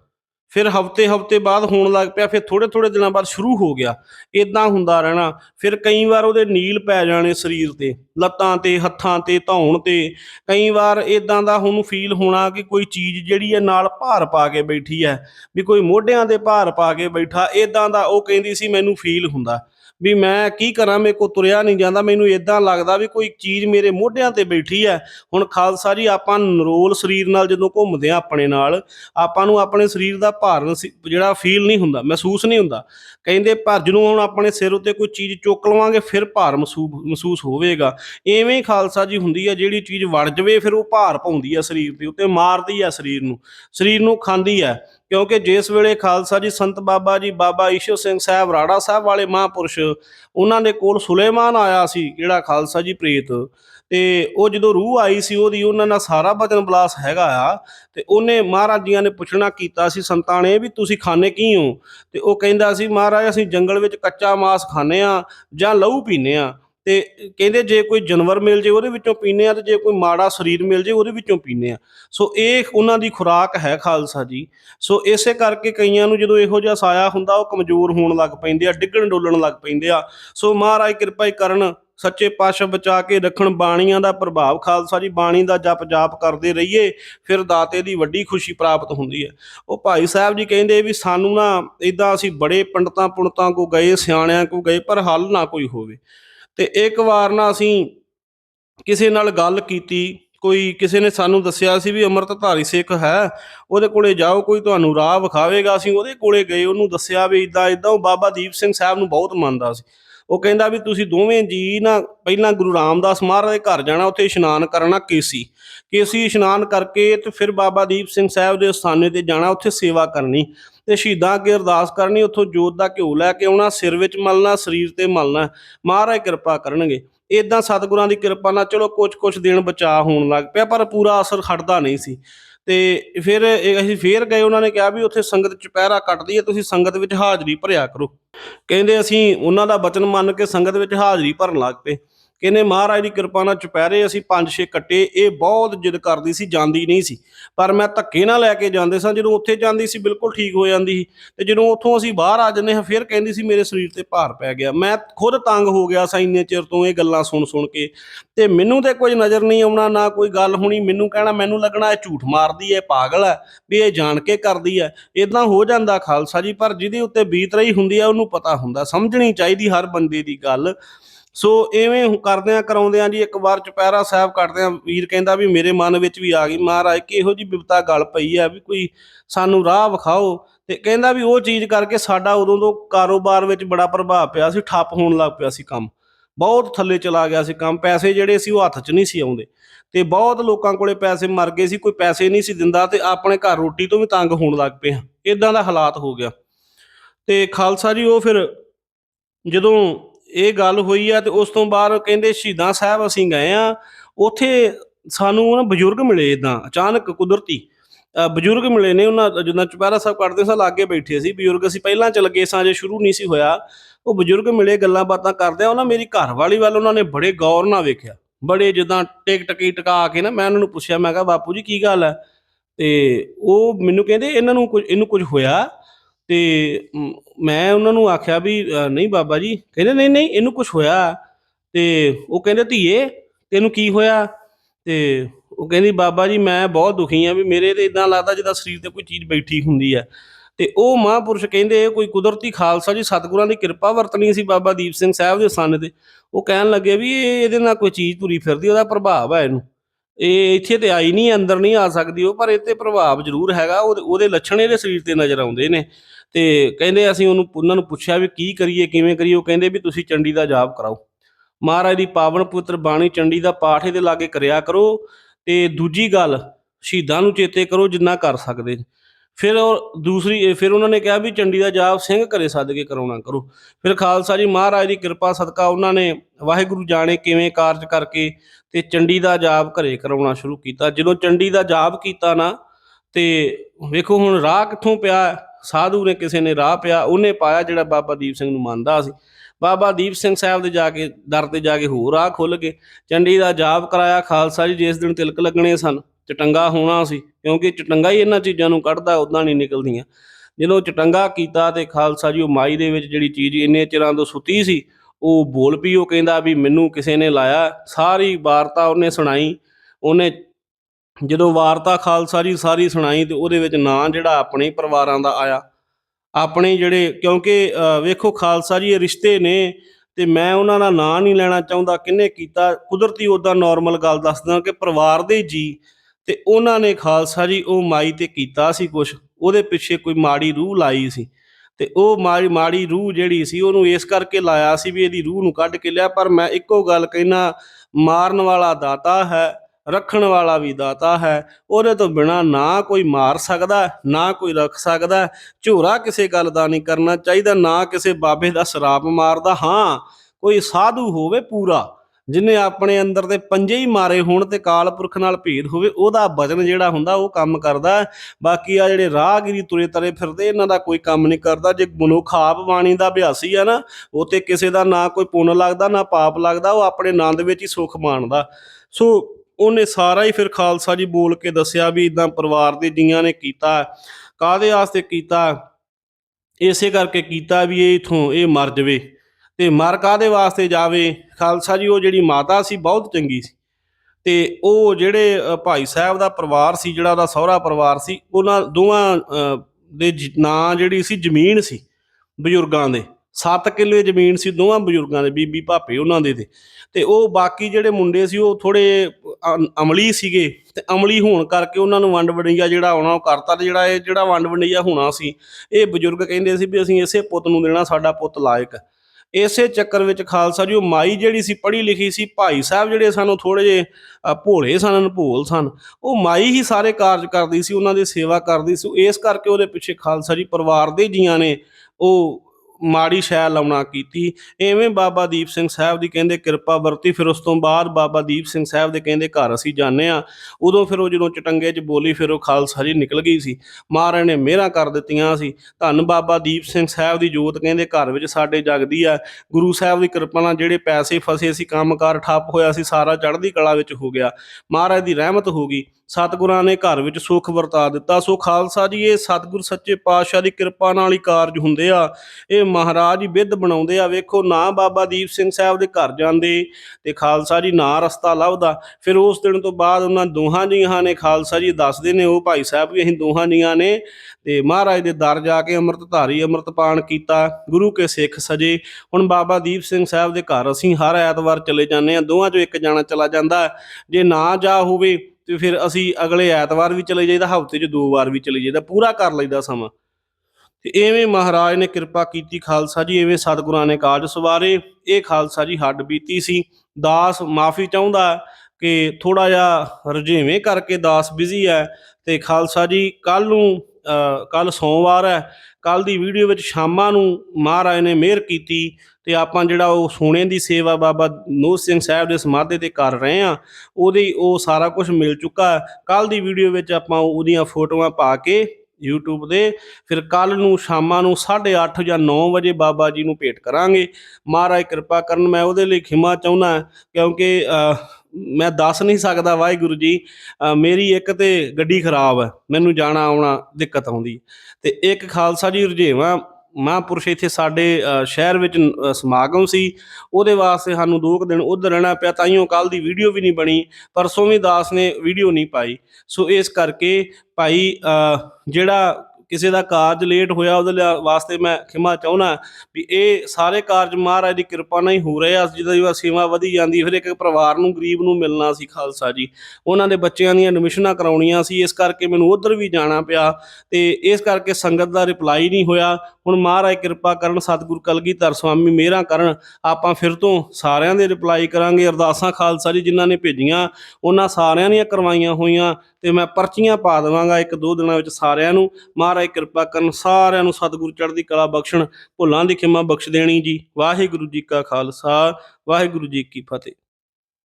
ਫਿਰ ਹਫ਼ਤੇ ਹਫ਼ਤੇ ਬਾਅਦ ਹੋਣ ਲੱਗ ਪਿਆ, ਫਿਰ ਥੋੜੇ ਥੋੜੇ ਦਿਨਾਂ ਬਾਅਦ ਸ਼ੁਰੂ ਹੋ ਗਿਆ। ਇਦਾਂ ਹੁੰਦਾ ਰਹਿਣਾ। ਫਿਰ ਕਈ ਵਾਰ ਉਹਦੇ ਨੀਲ ਪੈ ਜਾਣੇ ਸਰੀਰ ਤੇ, ਲੱਤਾਂ ਤੇ, ਹੱਥਾਂ ਤੇ, ਧੌਣ ਤੇ। ਕਈ ਵਾਰ ਇਦਾਂ ਦਾ ਉਹਨੂੰ ਫੀਲ ਹੋਣਾ ਕਿ ਕੋਈ ਚੀਜ਼ ਜਿਹੜੀ ਹੈ ਨਾਲ ਭਾਰ ਪਾ ਕੇ ਬੈਠੀ ਹੈ, ਵੀ ਕੋਈ ਮੋਢਿਆਂ ਦੇ ਭਾਰ ਪਾ ਕੇ ਬੈਠਾ। ਇਦਾਂ ਦਾ ਉਹ ਕਹਿੰਦੀ ਸੀ, ਮੈਨੂੰ ਫੀਲ ਹੁੰਦਾ। ਵੀ ਮੈਂ ਕੀ ਕਰਾਂ, ਮੇਰੇ ਕੋ ਤੁਰਿਆ ਨਹੀਂ ਜਾਂਦਾ, ਮੈਨੂੰ ਇਦਾਂ ਲੱਗਦਾ ਵੀ ਕੋਈ ਚੀਜ਼ ਮੇਰੇ ਮੋਢਿਆਂ ਤੇ ਬੈਠੀ ਹੈ। ਹੁਣ ਖਾਲਸਾ ਜੀ, ਆਪਾਂ ਨਰੋਲ ਸਰੀਰ ਨਾਲ ਜਦੋਂ ਘੁੰਮਦੇ ਆ ਆਪਣੇ ਨਾਲ, ਆਪਾਂ ਨੂੰ ਆਪਣੇ ਸਰੀਰ ਦਾ ਭਾਰ ਜਿਹੜਾ ਫੀਲ ਨਹੀਂ ਹੁੰਦਾ, ਮਹਿਸੂਸ ਨਹੀਂ ਹੁੰਦਾ। ਕਹਿੰਦੇ ਪਰ ਜਦੋਂ ਹੁਣ ਆਪਣੇ ਸਿਰ ਉੱਤੇ ਕੋਈ ਚੀਜ਼ ਚੁੱਕ ਲਵਾਂਗੇ, ਫਿਰ ਭਾਰ ਮਹਿਸੂਸ ਮਹਿਸੂਸ ਹੋਵੇਗਾ। ਐਵੇਂ ਹੀ ਖਾਲਸਾ ਜੀ ਹੁੰਦੀ ਹੈ, ਜਿਹੜੀ ਚੀਜ਼ ਵੜ ਜਵੇ, ਫਿਰ ਉਹ ਭਾਰ ਪਾਉਂਦੀ ਹੈ ਸਰੀਰ ਦੇ ਉੱਤੇ, ਮਾਰਦੀ ਹੈ ਸਰੀਰ ਨੂੰ। ਸਰੀਰ ਨੂੰ ਖਾਂਦੀ ਹੈ। ਕਿਉਂਕਿ ਜਿਸ ਵੇਲੇ ਖਾਲਸਾ ਜੀ ਸੰਤ ਬਾਬਾ ਜੀ ਬਾਬਾ ਈਸ਼ਵਰ ਸਿੰਘ ਸਾਹਿਬ ਰਾੜਾ ਸਾਹਿਬ ਵਾਲੇ ਮਹਾਂਪੁਰਸ਼ ਉਹਨਾਂ ਦੇ ਕੋਲ ਸੁਲੇਮਾਨ ਆਇਆ ਸੀ ਜਿਹੜਾ ਖਾਲਸਾ ਜੀ ਪ੍ਰੀਤ। ਤੇ ਉਹ ਜਦੋਂ ਰੂਹ ਆਈ ਸੀ ਉਹਦੀ, ਉਹਨਾਂ ਨਾਲ ਸਾਰਾ ਬਚਨ ਬਲਾਸ ਹੈਗਾ ਆ ਤੇ ਉਹਨੇ ਮਹਾਰਾਜ ਜੀਆਂ ਨੇ ਪੁੱਛਣਾ ਕੀਤਾ ਸੀ ਸੰਤਾਂ ਨੇ ਵੀ ਤੁਸੀਂ ਖਾਣੇ ਕੀ ਹੋ? ਤੇ ਉਹ ਕਹਿੰਦਾ ਸੀ, ਮਹਾਰਾਜ ਅਸੀਂ ਜੰਗਲ ਵਿੱਚ ਕੱਚਾ ਮਾਸ ਖਾਂਦੇ ਆ ਜਾਂ ਲਹੂ ਪੀਂਦੇ ਆ ਤੇ ਕਹਿੰਦੇ ਜੇ ਕੋਈ ਜਾਨਵਰ ਮਿਲ ਜੇ ਉਹਦੇ ਵਿੱਚੋਂ ਪੀਂਦੇ ਆ ਤੇ ਜੇ ਕੋਈ ਮਾੜਾ ਸਰੀਰ ਮਿਲ ਜੇ ਉਹਦੇ ਵਿੱਚੋਂ ਪੀਂਦੇ ਆ। ਸੋ ਇਹ ਉਹਨਾਂ ਦੀ ਖੁਰਾਕ ਹੈ ਖਾਲਸਾ ਜੀ। ਸੋ ਇਸੇ ਕਰਕੇ ਕਈਆਂ ਨੂੰ ਜਦੋਂ ਇਹੋ ਜਿਹਾ ਸਾਇਆ ਹੁੰਦਾ, ਉਹ ਕਮਜ਼ੋਰ ਹੋਣ ਲੱਗ ਪੈਂਦੇ ਆ, ਡਿੱਗਣ ਡੋਲਣ ਲੱਗ ਪੈਂਦੇ ਆ। ਸੋ ਮਹਾਰਾਜ ਕਿਰਪਾ ਹੀ ਕਰਨ, ਸੱਚੇ ਪਾਤਸ਼ਾਹ ਬਚਾ ਕੇ ਰੱਖਣ ਬਾਣੀਆਂ ਦਾ ਪ੍ਰਭਾਵ ਖਾਲਸਾ ਜੀ, ਬਾਣੀ ਦਾ ਜਪ ਜਾਪ ਕਰਦੇ ਰਹੀਏ, ਫਿਰ ਦਾਤੇ ਦੀ ਵੱਡੀ ਖੁਸ਼ੀ ਪ੍ਰਾਪਤ ਹੁੰਦੀ ਹੈ। ਉਹ ਭਾਈ ਸਾਹਿਬ ਜੀ ਕਹਿੰਦੇ ਵੀ ਸਾਨੂੰ ਨਾ ਇਦਾਂ ਅਸੀਂ ਬੜੇ ਪੰਡਤਾਂ ਪੁਣਤਾਂ ਕੋ ਗਏ, ਸਿਆਣਿਆਂ ਕੋ ਗਏ, ਪਰ ਹੱਲ ਨਾ ਕੋਈ ਹੋਵੇ। ਤੇ ਇੱਕ ਵਾਰ ਨਾ ਅਸੀਂ ਕਿਸੇ ਨਾਲ ਗੱਲ ਕੀਤੀ, ਕੋਈ ਕਿਸੇ ਨੇ ਸਾਨੂੰ ਦੱਸਿਆ ਸੀ ਵੀ ਅੰਮ੍ਰਿਤਧਾਰੀ ਸਿੱਖ ਹੈ, ਉਹਦੇ ਕੋਲੇ ਜਾਓ, ਕੋਈ ਤੁਹਾਨੂੰ ਰਾਹ ਵਿਖਾਵੇਗਾ, ਅਸੀਂ ਉਹਦੇ ਕੋਲੇ ਗਏ, ਉਹਨੂੰ ਦੱਸਿਆ ਵੀ ਇਦਾਂ ਇਦਾਂ ਉਹ ਬਾਬਾ ਦੀਪ ਸਿੰਘ ਸਾਹਿਬ ਨੂੰ ਬਹੁਤ ਮੰਨਦਾ ਸੀ। ਉਹ ਕਹਿੰਦਾ ਵੀ ਤੁਸੀਂ ਦੋਵੇਂ ਜੀ ਨਾ ਪਹਿਲਾਂ ਗੁਰੂ ਰਾਮਦਾਸ ਮਹਾਰਾਜ ਦੇ ਘਰ ਜਾਣਾ, ਉੱਥੇ ਇਸ਼ਨਾਨ ਕਰਨਾ ਕੇਸੀ। ਕੇਸੀ ਇਸ਼ਨਾਨ ਕਰਕੇ ਤੇ ਫਿਰ ਬਾਬਾ ਦੀਪ ਸਿੰਘ ਸਾਹਿਬ ਦੇ ਅਸਥਾਨੇ ਤੇ ਜਾਣਾ, ਉੱਥੇ ਸੇਵਾ ਕਰਨੀ ਤੇ ਸ਼ਹੀਦਾਂ ਅੱਗੇ ਅਰਦਾਸ ਕਰਨੀ, ਉੱਥੋਂ ਜੋਤ ਦਾ ਘਿਓ ਲੈ ਕੇ ਆਉਣਾ, ਸਿਰ ਵਿੱਚ ਮਲਣਾ, ਸਰੀਰ ਤੇ ਮਲਣਾ, ਮਹਾਰਾਜ ਕਿਰਪਾ ਕਰਨਗੇ। ਇਦਾਂ ਸਤਿਗੁਰਾਂ ਦੀ ਕਿਰਪਾ ਨਾਲ ਚਲੋ ਕੁਝ ਕੁਝ ਦਿਨ ਬਚਾ ਹੋਣ ਲੱਗ ਪਿਆ, ਪਰ ਪੂਰਾ ਅਸਰ ਖੜਦਾ ਨਹੀਂ ਸੀ। ਤੇ ਫਿਰ ਅਸੀਂ ਫੇਰ ਗਏ, ਉਹਨਾਂ ਨੇ ਕਿਹਾ ਵੀ ਉੱਥੇ ਸੰਗਤ ਚੁਪਹਿਰਾ ਕੱਟਦੀ ਹੈ, ਤੁਸੀਂ ਸੰਗਤ ਵਿੱਚ ਹਾਜ਼ਰੀ ਭਰਿਆ ਕਰੋ। ਕਹਿੰਦੇ ਅਸੀਂ ਉਹਨਾਂ ਦਾ ਬਚਨ ਮੰਨ ਕੇ ਸੰਗਤ ਵਿੱਚ ਹਾਜ਼ਰੀ ਭਰਨ ਲੱਗ ਪਏ। ਕਹਿੰਦੇ ਮਹਾਰਾਜ ਦੀ ਕਿਰਪਾ ਨਾਲ ਚੁਪਹਿਰੇ ਅਸੀਂ 5-6 ਕੱਟੇ, ਇਹ ਬਹੁਤ ਜਿੱਦ ਕਰਦੀ ਸੀ, ਜਾਂਦੀ ਨਹੀਂ ਸੀ। ਪਰ ਮੈਂ ਧੱਕੇ ਨਾਲ ਲੈ ਕੇ ਜਾਂਦੇ ਸਾਂ, ਜਦੋਂ ਉੱਥੇ ਜਾਂਦੀ ਸੀ, ਬਿਲਕੁਲ ਠੀਕ ਹੋ ਜਾਂਦੀ ਸੀ। ਤੇ ਜਦੋਂ ਉੱਥੋਂ ਅਸੀਂ ਬਾਹਰ ਆ ਜੰਨੇ ਹਾਂ, ਫਿਰ ਕਹਿੰਦੀ ਸੀ, ਮੇਰੇ ਸਰੀਰ ਤੇ ਭਾਰ ਪੈ ਗਿਆ। ਮੈਂ ਖੁਦ ਤੰਗ ਹੋ ਗਿਆ ਸਾਂ ਇੰਨੇ ਚਿਰ ਤੋਂ ਇਹ ਗੱਲਾਂ ਸੁਣ ਸੁਣ ਕੇ। ਤੇ ਮੈਨੂੰ ਤੇ ਕੁਝ ਨਜ਼ਰ ਨਹੀਂ ਆਉਣਾ, ਨਾ ਕੋਈ ਗੱਲ ਹੋਣੀ। ਮੈਨੂੰ ਕਹਿਣਾ, ਮੈਨੂੰ ਲੱਗਣਾ ਇਹ ਝੂਠ ਮਾਰਦੀ ਹੈ ਪਾਗਲ ਹੈ, ਵੀ ਇਹ ਜਾਣ ਕੇ ਕਰਦੀ ਹੈ। ਇਦਾਂ ਹੋ ਜਾਂਦਾ ਖਾਲਸਾ ਜੀ, ਪਰ ਜਿਹਦੇ ਉੱਤੇ ਬੀਤ ਰਹੀ ਹੁੰਦੀ ਹੈ ਉਹਨੂੰ ਪਤਾ ਹੁੰਦਾ। ਸਮਝਣੀ ਚਾਹੀਦੀ ਹਰ ਬੰਦੇ ਦੀ ਗੱਲ। ਸੋ ਐਵੇਂ ਕਰਦਿਆਂ ਕਰਾਉਂਦਿਆਂ ਜੀ, ਇੱਕ ਵਾਰ ਚੁਪਹਿਰਾ ਸਾਹਿਬ ਕੱਟਦਿਆਂ ਵੀਰ ਕਹਿੰਦਾ ਵੀ ਮੇਰੇ ਮਨ ਵਿੱਚ ਵੀ ਆ ਗਈ, ਮਹਾਰਾਜ, ਕਿ ਇਹੋ ਜੀ ਬਿਪਤਾ ਗੱਲ ਪਈ ਆ ਵੀ ਕੋਈ ਸਾਨੂੰ ਰਾਹ ਵਿਖਾਓ। ਤੇ ਕਹਿੰਦਾ ਵੀ ਉਹ ਚੀਜ਼ ਕਰਕੇ ਸਾਡਾ ਉਦੋਂ ਤੋਂ ਕਾਰੋਬਾਰ ਵਿੱਚ ਬੜਾ ਪ੍ਰਭਾਵ ਪਿਆ ਸੀ, ਠੱਪ ਹੋਣ ਲੱਗ ਪਿਆ ਸੀ ਕੰਮ। ਬਹੁਤ ਥੱਲੇ ਚਲਾ ਗਿਆ ਸੀ ਕੰਮ, ਪੈਸੇ ਜਿਹੜੇ ਸੀ ਉਹ ਹੱਥ 'ਚ ਨਹੀਂ ਸੀ ਆਉਂਦੇ। ਤੇ ਬਹੁਤ ਲੋਕਾਂ ਕੋਲੇ ਪੈਸੇ ਮਰ ਗਏ ਸੀ, ਕੋਈ ਪੈਸੇ ਨਹੀਂ ਸੀ ਦਿੰਦਾ ਤੇ ਆਪਣੇ ਘਰ ਰੋਟੀ ਤੋਂ ਵੀ ਤੰਗ ਹੋਣ ਲੱਗ ਪਏ ਇਦਾਂ ਦਾ ਹਾਲਾਤ ਹੋ ਗਿਆ। ਤੇ ਖਾਲਸਾ ਜੀ, ਉਹ ਫਿਰ ਜਦੋਂ ਇਹ ਗੱਲ ਹੋਈ ਆ ਤੇ ਉਸ ਤੋਂ ਬਾਅਦ ਕਹਿੰਦੇ ਸ਼ਹੀਦਾਂ ਸਾਹਿਬ ਅਸੀਂ ਗਏ ਆ। ਉੱਥੇ ਸਾਨੂੰ ਨਾ ਬਜ਼ੁਰਗ ਮਿਲੇ ਇਦਾਂ ਅਚਾਨਕ ਕੁਦਰਤੀ। ਬਜ਼ੁਰਗ ਮਿਲੇ ਨੇ ਉਹਨਾਂ, ਜਦੋਂ ਚੁਪਹਿਰਾ ਸਾਹਿਬ ਕੱਢਦੇ ਸਾਂ, ਲਾਗੇ ਬੈਠੇ ਸੀ। ਬਜ਼ੁਰਗ ਅਸੀਂ ਪਹਿਲਾਂ ਚੱਲ ਗਏ ਸਾਂ, ਜੇ ਸ਼ੁਰੂ ਨਹੀਂ ਸੀ ਹੋਇਆ। ਉਹ ਬਜ਼ੁਰਗ ਮਿਲੇ, ਗੱਲਾਂ ਬਾਤਾਂ ਕਰਦੇ ਆ। ਉਹਨਾਂ ਮੇਰੀ ਘਰ ਵਾਲੀ ਵੱਲ ਉਹਨਾਂ ਨੇ ਬੜੇ ਗੌਰ ਨਾਲ ਵੇਖਿਆ। ਬੜੇ ਜਿੱਦਾਂ ਟਿਕ ਟਕੀ ਟਕਾ ਕੇ ਨਾ ਮੈਂ ਉਹਨਾਂ ਨੂੰ ਪੁੱਛਿਆ, ਮੈਂ ਕਿਹਾ, ਬਾਪੂ ਜੀ, ਕੀ ਗੱਲ ਹੈ? ਤੇ ਉਹ ਮੈਨੂੰ ਕਹਿੰਦੇ, ਇਹਨਾਂ ਨੂੰ ਕੁਝ, ਇਹਨੂੰ ਕੁਝ ਹੋਇਆ? ਤੇ ਮੈਂ ਉਹਨਾਂ ਨੂੰ ਆਖਿਆ ਵੀ ਨਹੀਂ ਬਾਬਾ ਜੀ। ਕਹਿੰਦੇ, ਨਹੀਂ ਨਹੀਂ, ਇਹਨੂੰ ਕੁਝ ਹੋਇਆ। ਤੇ ਉਹ ਕਹਿੰਦੇ, ਧੀਏ, ਤੈਨੂੰ ਕੀ ਹੋਇਆ? ਤੇ ਉਹ ਕਹਿੰਦੀ, ਬਾਬਾ ਜੀ, ਮੈਂ ਬਹੁਤ ਦੁਖੀ ਆ ਵੀ ਮੇਰੇ ਤੇ ਇਦਾਂ ਲੱਗਦਾ ਜਿੱਦਾਂ ਸਰੀਰ ਤੇ ਕੋਈ ਚੀਜ਼ ਬੈਠੀ ਹੁੰਦੀ ਆ। ਤੇ ਉਹ ਮਹਾਂਪੁਰਸ਼ ਕਹਿੰਦੇ ਕੋਈ ਕੁਦਰਤੀ ਖਾਲਸਾ ਜੀ, ਸਤਿਗੁਰਾਂ ਦੀ ਕਿਰਪਾ ਵਰਤਣੀ ਸੀ ਬਾਬਾ ਦੀਪ ਸਿੰਘ ਸਾਹਿਬ ਦੇ ਸੰਨ ਤੇ। ਉਹ ਕਹਿਣ ਲੱਗੇ ਵੀ ਇਹਦੇ ਨਾਲ ਕੋਈ ਚੀਜ਼ ਤੁਰੀ ਫਿਰਦੀ, ਉਹਦਾ ਪ੍ਰਭਾਵ ਹੈ ਇਹਨੂੰ। ਇਹ ਇੱਥੇ ਤੇ ਆਈ ਨਹੀਂ, ਅੰਦਰ ਨਹੀਂ ਆ ਸਕਦੀ ਉਹ, ਪਰ ਇਹ ਤੇ ਪ੍ਰਭਾਵ ਜ਼ਰੂਰ ਹੈਗਾ ਉਹਦੇ ਲੱਛਣ ਇਹਦੇ ਸਰੀਰ ਤੇ ਨਜ਼ਰ ਆਉਂਦੇ ਨੇ। ਤੇ ਕਹਿੰਦੇ ਅਸੀਂ ਉਹਨੂੰ ਉਹਨਾਂ ਨੂੰ ਪੁੱਛਿਆ ਵੀ ਕੀ ਕਰੀਏ, ਕਿਵੇਂ ਕਰੀਏ, ਉਹ ਕਹਿੰਦੇ ਵੀ ਤੁਸੀਂ ਚੰਡੀ ਦਾ ਜਾਪ ਕਰਾਓ। ਮਹਾਰਾਜ ਦੀ ਪਾਵਨ ਪੁੱਤਰ ਬਾਣੀ ਚੰਡੀ ਦਾ ਪਾਠ ਇਹਦੇ ਲਾਗੇ ਕਰਿਆ ਕਰੋ ਤੇ ਦੂਜੀ ਗੱਲ, ਸ਼ਹੀਦਾਂ ਨੂੰ ਚੇਤੇ ਕਰੋ ਜਿੰਨਾ ਕਰ ਸਕਦੇ। ਫਿਰ ਉਹ ਦੂਸਰੀ ਫਿਰ ਉਹਨਾਂ ਨੇ ਕਿਹਾ ਵੀ ਚੰਡੀ ਦਾ ਜਾਪ ਸਿੰਘ ਘਰੇ ਸੱਦ ਕੇ ਕਰਾਉਣਾ ਕਰੋ। ਫਿਰ ਖਾਲਸਾ ਜੀ ਮਹਾਰਾਜ ਦੀ ਕਿਰਪਾ, ਸਦਕਾ ਉਹਨਾਂ ਨੇ ਵਾਹਿਗੁਰੂ ਜਾਣੇ ਕਿਵੇਂ ਕਾਰਜ ਕਰਕੇ ਤੇ ਚੰਡੀ ਦਾ ਜਾਪ ਘਰੇ ਕਰਾਉਣਾ ਸ਼ੁਰੂ ਕੀਤਾ। ਜਦੋਂ ਚੰਡੀ ਦਾ ਜਾਪ ਕੀਤਾ ਨਾ, ਤੇ ਵੇਖੋ ਹੁਣ ਰਾਹ ਕਿੱਥੋਂ ਪਿਆ। ਸਾਧੂ ਨੇ ਕਿਸੇ ਨੇ ਰਾਹ ਪਿਆ, ਉਹਨੇ ਪਾਇਆ ਜਿਹੜਾ ਬਾਬਾ ਦੀਪ ਸਿੰਘ ਨੂੰ ਮੰਨਦਾ ਸੀ। ਬਾਬਾ ਦੀਪ ਸਿੰਘ ਸਾਹਿਬ ਦੇ ਜਾ ਕੇ, ਦਰ ਤੇ ਜਾ ਕੇ ਹੋਰ ਰਾਹ ਖੁੱਲ ਗਏ। ਚੰਡੀ ਦਾ ਜਾਪ ਕਰਾਇਆ, ਖਾਲਸਾ ਜੀ ਜਿਸ ਦਿਨ ਤਿਲਕ ਲੱਗਣੇ ਸਨ, ਚਟੰਗਾ ਹੋਣਾ ਸੀ, ਕਿਉਂਕਿ ਚਟੰਗਾ ਹੀ ਇਹਨਾਂ ਚੀਜ਼ਾਂ ਨੂੰ ਕੱਢਦਾ ਉਦਾਂ ਨਹੀਂ ਨਿਕਲਦੀਆਂ। ਜਦੋਂ ਚਟੰਗਾ ਕੀਤਾ ਤੇ ਖਾਲਸਾ ਜੀ, ਉਹ ਮਾਈ ਦੇ ਵਿੱਚ ਜਿਹੜੀ ਚੀਜ਼ ਇੰਨੇ ਚਿਰਾਂ ਤੋਂ ਸੁੱਤੀ ਸੀ, ਉਹ ਬੋਲ ਪਈ, ਉਹ ਕਹਿੰਦਾ ਵੀ ਮੈਨੂੰ ਕਿਸੇ ਨੇ ਲਾਇਆ, ਸਾਰੀ ਵਾਰਤਾ ਉਹਨੇ ਸੁਣਾਈ, ਉਹਨੇ ਜਦੋਂ ਵਾਰਤਾ ਖਾਲਸਾ ਜੀ ਸਾਰੀ ਸੁਣਾਈ ਤੇ ਉਹਦੇ ਵਿੱਚ ਨਾਂ ਜਿਹੜਾ ਆਪਣੇ ਪਰਿਵਾਰਾਂ ਦਾ ਆਇਆ। ਆਪਣੇ ਜਿਹੜੇ ਕਿਉਂਕਿ ਵੇਖੋ ਖਾਲਸਾ ਜੀ ਇਹ ਰਿਸ਼ਤੇ ਨੇ ਤੇ ਮੈਂ ਉਹਨਾਂ ਦਾ ਨਾਂ ਨਹੀਂ ਲੈਣਾ ਚਾਹੁੰਦਾ, ਕਿੰਨੇ ਕੀਤਾ, ਕੁਦਰਤੀ ਉਦਾਂ ਨਾਰਮਲ ਗੱਲ ਦੱਸਦਾ ਕਿ ਪਰਿਵਾਰ ਦੇ ਜੀ ਤੇ ਉਹਨਾਂ ਨੇ ਖਾਲਸਾ ਜੀ ਉਹ ਮਾਈ ਤੇ ਕੀਤਾ ਸੀ ਕੁਝ ਉਹਦੇ ਪਿੱਛੇ ਕੋਈ ਮਾੜੀ ਰੂਹ ਲਾਈ ਸੀ। ਤੇ ਉਹ ਮਾੜੀ ਮਾੜੀ ਰੂਹ ਜਿਹੜੀ ਸੀ ਉਹਨੂੰ ਇਸ ਕਰਕੇ ਲਾਇਆ ਸੀ ਵੀ ਇਹਦੀ ਰੂਹ ਨੂੰ ਕੱਢ ਕੇ ਲਿਆ, ਪਰ ਮੈਂ ਇੱਕੋ ਗੱਲ ਕਹਿਣਾ, ਮਾਰਨ ਵਾਲਾ ਦਾਤਾ ਹੈ ਰੱਖਣ ਵਾਲਾ ਵੀ ਦਾਤਾ ਹੈ। ਉਹਦੇ ਤੋਂ ਬਿਨਾ ਨਾ ਕੋਈ ਮਾਰ ਸਕਦਾ, ਨਾ ਕੋਈ ਰੱਖ ਸਕਦਾ। ਝੂਰਾ ਕਿਸੇ ਗੱਲ ਦਾ ਨਹੀਂ ਕਰਨਾ ਚਾਹੀਦਾ, ਨਾ ਕਿਸੇ ਬਾਬੇ ਦਾ ਸਰਾਪ ਮਾਰਦਾ। ਹਾਂ, ਕੋਈ ਸਾਧੂ ਹੋਵੇ ਪੂਰਾ, ਜਿਨੇ ਆਪਣੇ ਅੰਦਰ ਦੇ ਪੰਜੇ ਹੀ ਮਾਰੇ ਹੋਣ ਤੇ ਕਾਲ ਪੁਰਖ ਨਾਲ ਭੇਦ ਹੋਵੇ, ਉਹਦਾ ਵਜਨ ਜਿਹੜਾ ਹੁੰਦਾ ਉਹ ਕੰਮ ਕਰਦਾ। ਬਾਕੀ ਆ ਜਿਹੜੇ ਰਾਹਗੀਰੀ ਤੁਰੇ ਤਰੇ ਫਿਰਦੇ, ਇਹਨਾਂ ਦਾ ਕੋਈ ਕੰਮ ਨਹੀਂ ਕਰਦਾ। ਜੇ ਮਨੁੱਖ ਆਪ ਬਾਣੀ ਦਾ ਅਭਿਆਸੀ ਆ ਨਾ, ਉਹ ਤੇ ਕਿਸੇ ਦਾ ਨਾ ਕੋਈ ਪੁੰਨ ਲੱਗਦਾ, ਨਾ ਪਾਪ ਲੱਗਦਾ, ਉਹ ਆਪਣੇ ਆਨੰਦ ਵਿੱਚ ਹੀ ਸੁੱਖ ਮਾਣਦਾ। ਸੋ ਉਹਨੇ ਸਾਰਾ ਹੀ ਫਿਰ ਖਾਲਸਾ ਜੀ ਬੋਲ ਕੇ ਦੱਸਿਆ ਵੀ ਇਦਾਂ ਪਰਿਵਾਰ ਦੇ ਜੀਆਂ ਨੇ ਕੀਤਾ ਕਾਦੇ ਵਾਸਤੇ ਕੀਤਾ? ਇਸੇ ਕਰਕੇ ਕੀਤਾ ਵੀ ਇਹ ਇਥੋਂ ਇਹ ਮਰ ਜਵੇ ਤੇ ਮਰ ਕਾਦੇ ਵਾਸਤੇ ਜਾਵੇ? ਖਾਲਸਾ ਜੀ, ਉਹ ਜਿਹੜੀ ਮਾਤਾ ਸੀ ਬਹੁਤ ਚੰਗੀ ਸੀ ਤੇ ਉਹ ਜਿਹੜੇ ਭਾਈ ਸਾਹਿਬ ਦਾ ਪਰਿਵਾਰ ਸੀ, ਜਿਹੜਾ ਉਹਦਾ ਸਹੁਰਾ ਪਰਿਵਾਰ ਸੀ, ਉਹਨਾਂ ਦੋਵਾਂ ਦੇ ਨਾਂ ਜਿਹੜੀ ਸੀ ਜ਼ਮੀਨ ਸੀ ਬਜ਼ੁਰਗਾਂ ਦੇ। 7 ਕਿੱਲੇ ਜ਼ਮੀਨ ਸੀ ਦੋਵਾਂ ਬਜ਼ੁਰਗਾਂ ਦੇ, ਬੀਬੀ ਭਾਪੇ ਉਹਨਾਂ ਦੇ ਤੇ। ਤੇ ਉਹ ਬਾਕੀ ਜਿਹੜੇ ਮੁੰਡੇ ਸੀ, ਉਹ ਥੋੜੇ ਅਮਲੀ ਸੀਗੇ ਤੇ ਅਮਲੀ ਹੋਣ ਕਰਕੇ ਉਹਨਾਂ ਨੂੰ ਵੰਡ ਵੰਡਈਆ ਜਿਹੜਾ ਆਉਣਾ, ਉਹ ਕਰਤਾ ਤੇ ਜਿਹੜਾ ਇਹ ਜਿਹੜਾ ਵੰਡ ਵੰਡਈਆ ਹੋਣਾ ਸੀ, ਇਹ ਬਜ਼ੁਰਗ ਕਹਿੰਦੇ ਸੀ ਵੀ ਅਸੀਂ ਇਸੇ ਪੁੱਤ ਨੂੰ ਦੇਣਾ, ਸਾਡਾ ਪੁੱਤ ਲਾਇਕ। ਇਸੇ ਚੱਕਰ ਵਿੱਚ ਖਾਲਸਾ ਜੀ, ਉਹ ਮਾਈ ਜਿਹੜੀ ਸੀ, ਪੜ੍ਹੀ ਲਿਖੀ ਸੀ, ਭਾਈ ਸਾਹਿਬ ਜਿਹੜੇ ਸਾਨੂੰ ਥੋੜੇ ਜੇ ਭੋਲੇ ਸਨ ਭੋਲ ਸਨ। ਉਹ ਮਾਈ ਹੀ ਸਾਰੇ ਕਾਰਜ ਕਰਦੀ ਸੀ, ਉਹਨਾਂ ਦੀ ਸੇਵਾ ਕਰਦੀ ਸੀ। ਇਸ ਕਰਕੇ ਉਹਦੇ ਪਿੱਛੇ ਖਾਲਸਾ ਜੀ ਪਰਿਵਾਰ ਦੇ ਜੀਆਂ ਨੇ ਉਹ ਮਾੜੀ ਸ਼ੈ ਲਾਉਣਾ ਕੀਤੀ। ਐਵੇਂ ਬਾਬਾ ਦੀਪ ਸਿੰਘ ਸਾਹਿਬ ਦੀ ਕਹਿੰਦੇ ਕਿਰਪਾ ਵਰਤੀ, ਫਿਰ ਉਸ ਤੋਂ ਬਾਅਦ ਬਾਬਾ ਦੀਪ ਸਿੰਘ ਸਾਹਿਬ ਦੇ ਕਹਿੰਦੇ ਘਰ ਅਸੀਂ ਜਾਂਦੇ ਆ ਉਦੋਂ ਫਿਰ ਉਹ ਜਦੋਂ ਚਟੰਗੇ 'ਚ ਬੋਲੀ, ਫਿਰ ਉਹ ਖਾਲਸਾ ਜੀ ਨਿਕਲ ਗਈ ਸੀ। ਮਹਾਰਾਜ ਨੇ ਮਿਹਰਾਂ ਕਰ ਦਿੱਤੀਆਂ ਸੀ। ਧੰਨ ਬਾਬਾ ਦੀਪ ਸਿੰਘ ਸਾਹਿਬ ਦੀ ਜੋਤ ਕਹਿੰਦੇ ਘਰ ਵਿੱਚ ਸਾਡੇ ਜਗਦੀ ਆ। ਗੁਰੂ ਸਾਹਿਬ ਦੀ ਕਿਰਪਾ ਨਾਲ ਜਿਹੜੇ ਪੈਸੇ ਫਸੇ ਸੀ, ਕੰਮਕਾਰ ਠੱਪ ਹੋਇਆ ਸੀ, ਸਾਰਾ ਚੜ੍ਹਦੀ ਕਲਾ ਵਿੱਚ ਹੋ ਗਿਆ। ਮਹਾਰਾਜ ਦੀ ਰਹਿਮਤ ਹੋ ਗਈ। ਸਤਿਗੁਰਾਂ ਨੇ ਘਰ ਵਿੱਚ ਸੁੱਖ ਵਰਤਾ ਦਿੱਤਾ। ਸੋ ਖਾਲਸਾ ਜੀ, ਇਹ ਸਤਿਗੁਰ ਸੱਚੇ ਪਾਤਸ਼ਾਹ ਦੀ ਕਿਰਪਾ ਨਾਲ ਹੀ ਕਾਰਜ ਹੁੰਦੇ ਆ। ਇਹ ਮਹਾਰਾਜ ਹੀ ਵਿਧ ਬਣਾਉਂਦੇ ਆ। ਵੇਖੋ, ਨਾ ਬਾਬਾ ਦੀਪ ਸਿੰਘ ਸਾਹਿਬ ਦੇ ਘਰ ਜਾਂਦੇ ਤੇ ਖਾਲਸਾ ਜੀ ਨਾ ਰਸਤਾ ਲੱਭਦਾ। ਫਿਰ ਉਸ ਦਿਨ ਤੋਂ ਬਾਅਦ ਉਹਨਾਂ ਦੋਹਾਂ ਜੀਆਂ ਨੇ, ਖਾਲਸਾ ਜੀ ਦੱਸਦੇ ਨੇ, ਉਹ ਭਾਈ ਸਾਹਿਬ ਵੀ ਅਸੀਂ ਦੋਹਾਂ ਜੀਆਂ ਨੇ ਤੇ ਮਹਾਰਾਜ ਦੇ ਦਰ ਜਾ ਕੇ ਅੰਮ੍ਰਿਤਧਾਰੀ ਅੰਮ੍ਰਿਤਪਾਨ ਕੀਤਾ। ਗੁਰੂ ਕੇ ਸਿੱਖ ਸਜੇ। ਹੁਣ ਬਾਬਾ ਦੀਪ ਸਿੰਘ ਸਾਹਿਬ ਦੇ ਘਰ ਅਸੀਂ ਹਰ ਐਤਵਾਰ ਚਲੇ ਜਾਂਦੇ ਆ। ਦੋਵਾਂ ਚੋਂ ਇੱਕ ਜਾਣਾ ਚਲਾ ਜਾਂਦਾ। ਜੇ ਨਾ ਜਾ ਹੋਵੇ ਤੇ ਫਿਰ ਅਸੀਂ ਅਗਲੇ ਐਤਵਾਰ ਵੀ ਚਲੇ ਜਾਈਦਾ, ਹਫ਼ਤੇ 'ਚ ਦੋ ਵਾਰ ਵੀ ਚਲੇ ਜਾਈਦਾ, ਪੂਰਾ ਕਰ ਲਈਦਾ ਸਮਾਂ। ਤੇ ਐਵੇਂ ਮਹਾਰਾਜ ਨੇ ਕਿਰਪਾ ਕੀਤੀ ਖਾਲਸਾ ਜੀ, ਐਵੇਂ ਸਤਿਗੁਰਾਂ ਨੇ ਕਾਜ ਸਵਾਰੇ। ਇਹ ਖਾਲਸਾ ਜੀ ਹੱਡ ਬੀਤੀ ਸੀ। ਦਾਸ ਮਾਫੀ ਚਾਹੁੰਦਾ ਕਿ ਥੋੜਾ ਜਿਹਾ ਰੁਝੇਵੇਂ ਕਰਕੇ ਦਾਸ ਬਿਜ਼ੀ ਹੈ ਤੇ ਖਾਲਸਾ ਜੀ ਕੱਲ ਨੂੰ ਕੱਲ ਸੋਮਵਾਰ ਹੈ ਕੱਲ ਦੀ ਵੀਡੀਓ ਵਿੱਚ ਸ਼ਾਮਾਂ ਨੂੰ ਮਹਾਰਾਜ ਨੇ ਮਿਹਰ ਕੀਤੀ ਤੇ ਆਪਾਂ ਜਿਹੜਾ ਉਹ ਸੋਨੇ ਦੀ ਸੇਵਾ ਬਾਬਾ ਨੋਹ ਸਿੰਘ ਸਾਹਿਬ ਦੇ ਸਮਾਧੇ ਤੇ ਕਰ ਰਹੇ ਆ ਉਹਦੀ ਉਹ ਸਾਰਾ ਕੁਝ ਮਿਲ ਚੁੱਕਾ ਕੱਲ ਦੀ ਵੀਡੀਓ ਵਿੱਚ ਆਪਾਂ ਉਹਦੀਆਂ ਫੋਟੋਆਂ ਪਾ ਕੇ YouTube ਦੇ, ਫਿਰ ਕੱਲ ਨੂੰ ਸ਼ਾਮਾਂ ਨੂੰ 8:30 ਜਾਂ 9 ਵਜੇ ਬਾਬਾ ਜੀ ਨੂੰ ਭੇਟ ਕਰਾਂਗੇ। ਮਹਾਰਾਜ ਕਿਰਪਾ ਕਰਨ, ਮੈਂ ਉਹਦੇ ਲਈ ਖਿਮਾ ਚਾਹੁੰਦਾ ਕਿਉਂਕਿ ਮੈਂ ਦੱਸ ਨਹੀਂ ਸਕਦਾ ਵਾਹਿਗੁਰੂ ਜੀ ਮੇਰੀ ਇੱਕ ਤੇ ਗੱਡੀ ਖਰਾਬ ਹੈ, ਮੈਨੂੰ ਜਾਣਾ ਆਉਣਾ ਦਿੱਕਤ ਆਉਂਦੀ ਤੇ ਇੱਕ ਖਾਲਸਾ ਜੀ ਰੁਝੇਵਾਂ, ਮਹਾਂਪੁਰਸ਼ ਇੱਥੇ ਸਾਡੇ ਸ਼ਹਿਰ ਵਿੱਚ ਸਮਾਗਮ ਸੀ, ਉਹਦੇ ਵਾਸਤੇ ਸਾਨੂੰ ਦੋ ਕੁ ਦਿਨ ਉੱਧਰ ਰਹਿਣਾ ਪਿਆ ਤਾਈਓ ਕੱਲ ਦੀ ਵੀਡੀਓ ਵੀ ਨਹੀਂ ਬਣੀ, ਪਰਸੋਂ ਵੀ ਦਾਸ ਨੇ ਵੀਡੀਓ ਨਹੀਂ ਪਾਈ। ਸੋ ਇਸ ਕਰਕੇ ਭਾਈ ਜਿਹੜਾ ਕਿਸੇ ਦਾ ਕਾਰਜ ਲੇਟ ਹੋਇਆ, ਉਹਦੇ ਲਈ ਵਾਸਤੇ ਮੈਂ ਖਿਮਾ ਚਾਹੁੰਦਾ ਵੀ ਇਹ ਸਾਰੇ ਕਾਰਜ ਮਹਾਰਾਜ ਦੀ ਕਿਰਪਾ ਨਾਲ ਹੀ ਹੋ ਰਹੇ ਆ। ਜਿਹਦਾ ਜਿਹਾ ਸੇਵਾ ਵਧੀ ਜਾਂਦੀ, ਫਿਰ ਇੱਕ ਪਰਿਵਾਰ ਨੂੰ, ਗਰੀਬ ਨੂੰ ਮਿਲਣਾ ਸੀ ਖਾਲਸਾ ਜੀ। ਉਹਨਾਂ ਦੇ ਬੱਚਿਆਂ ਦੀਆਂ ਐਡਮਿਸ਼ਨਾਂ ਕਰਾਉਣੀਆਂ ਸੀ। ਇਸ ਕਰਕੇ ਮੈਨੂੰ ਉਧਰ ਵੀ ਜਾਣਾ ਪਿਆ ਤੇ ਇਸ ਕਰਕੇ ਸੰਗਤ ਦਾ ਰਿਪਲਾਈ ਨਹੀਂ ਹੋਇਆ। ਹੁਣ ਮਹਾਰਾਜ ਕਿਰਪਾ ਕਰਨ, ਸਤਿਗੁਰ ਕਲਗੀਧਰ ਸਵਾਮੀ ਮਿਹਰਾਂ ਕਰਨ, ਆਪਾਂ ਫਿਰ ਤੋਂ ਸਾਰਿਆਂ ਦੇ ਰਿਪਲਾਈ ਕਰਾਂਗੇ। ਅਰਦਾਸਾਂ ਖਾਲਸਾ ਜੀ ਜਿਨ੍ਹਾਂ ਨੇ ਭੇਜੀਆਂ, ਉਹਨਾਂ ਸਾਰਿਆਂ ਦੀਆਂ ਕਰਵਾਈਆਂ ਹੋਈਆਂ। ਤੇ ਮੈਂ ਪਰਚੀਆਂ ਪਾ ਦੇਵਾਂਗਾ ਇੱਕ ਦੋ ਦਿਨਾਂ ਵਿੱਚ ਸਾਰਿਆਂ ਨੂੰ। ਮਹਾਰਾਜ ਕਿਰਪਾ ਕਰਨ ਸਾਰਿਆਂ ਨੂੰ ਸਤਿਗੁਰ ਚੜ੍ਹਦੀ ਕਲਾ ਬਖਸ਼ਣ। ਭੁੱਲਾਂ ਦੀ ਖਿਮਾ ਬਖਸ਼ ਦੇਣੀ ਜੀ। ਵਾਹਿਗੁਰੂ ਜੀ ਕਾ ਖਾਲਸਾ, ਵਾਹਿਗੁਰੂ ਜੀ ਕੀ ਫਤਿਹ।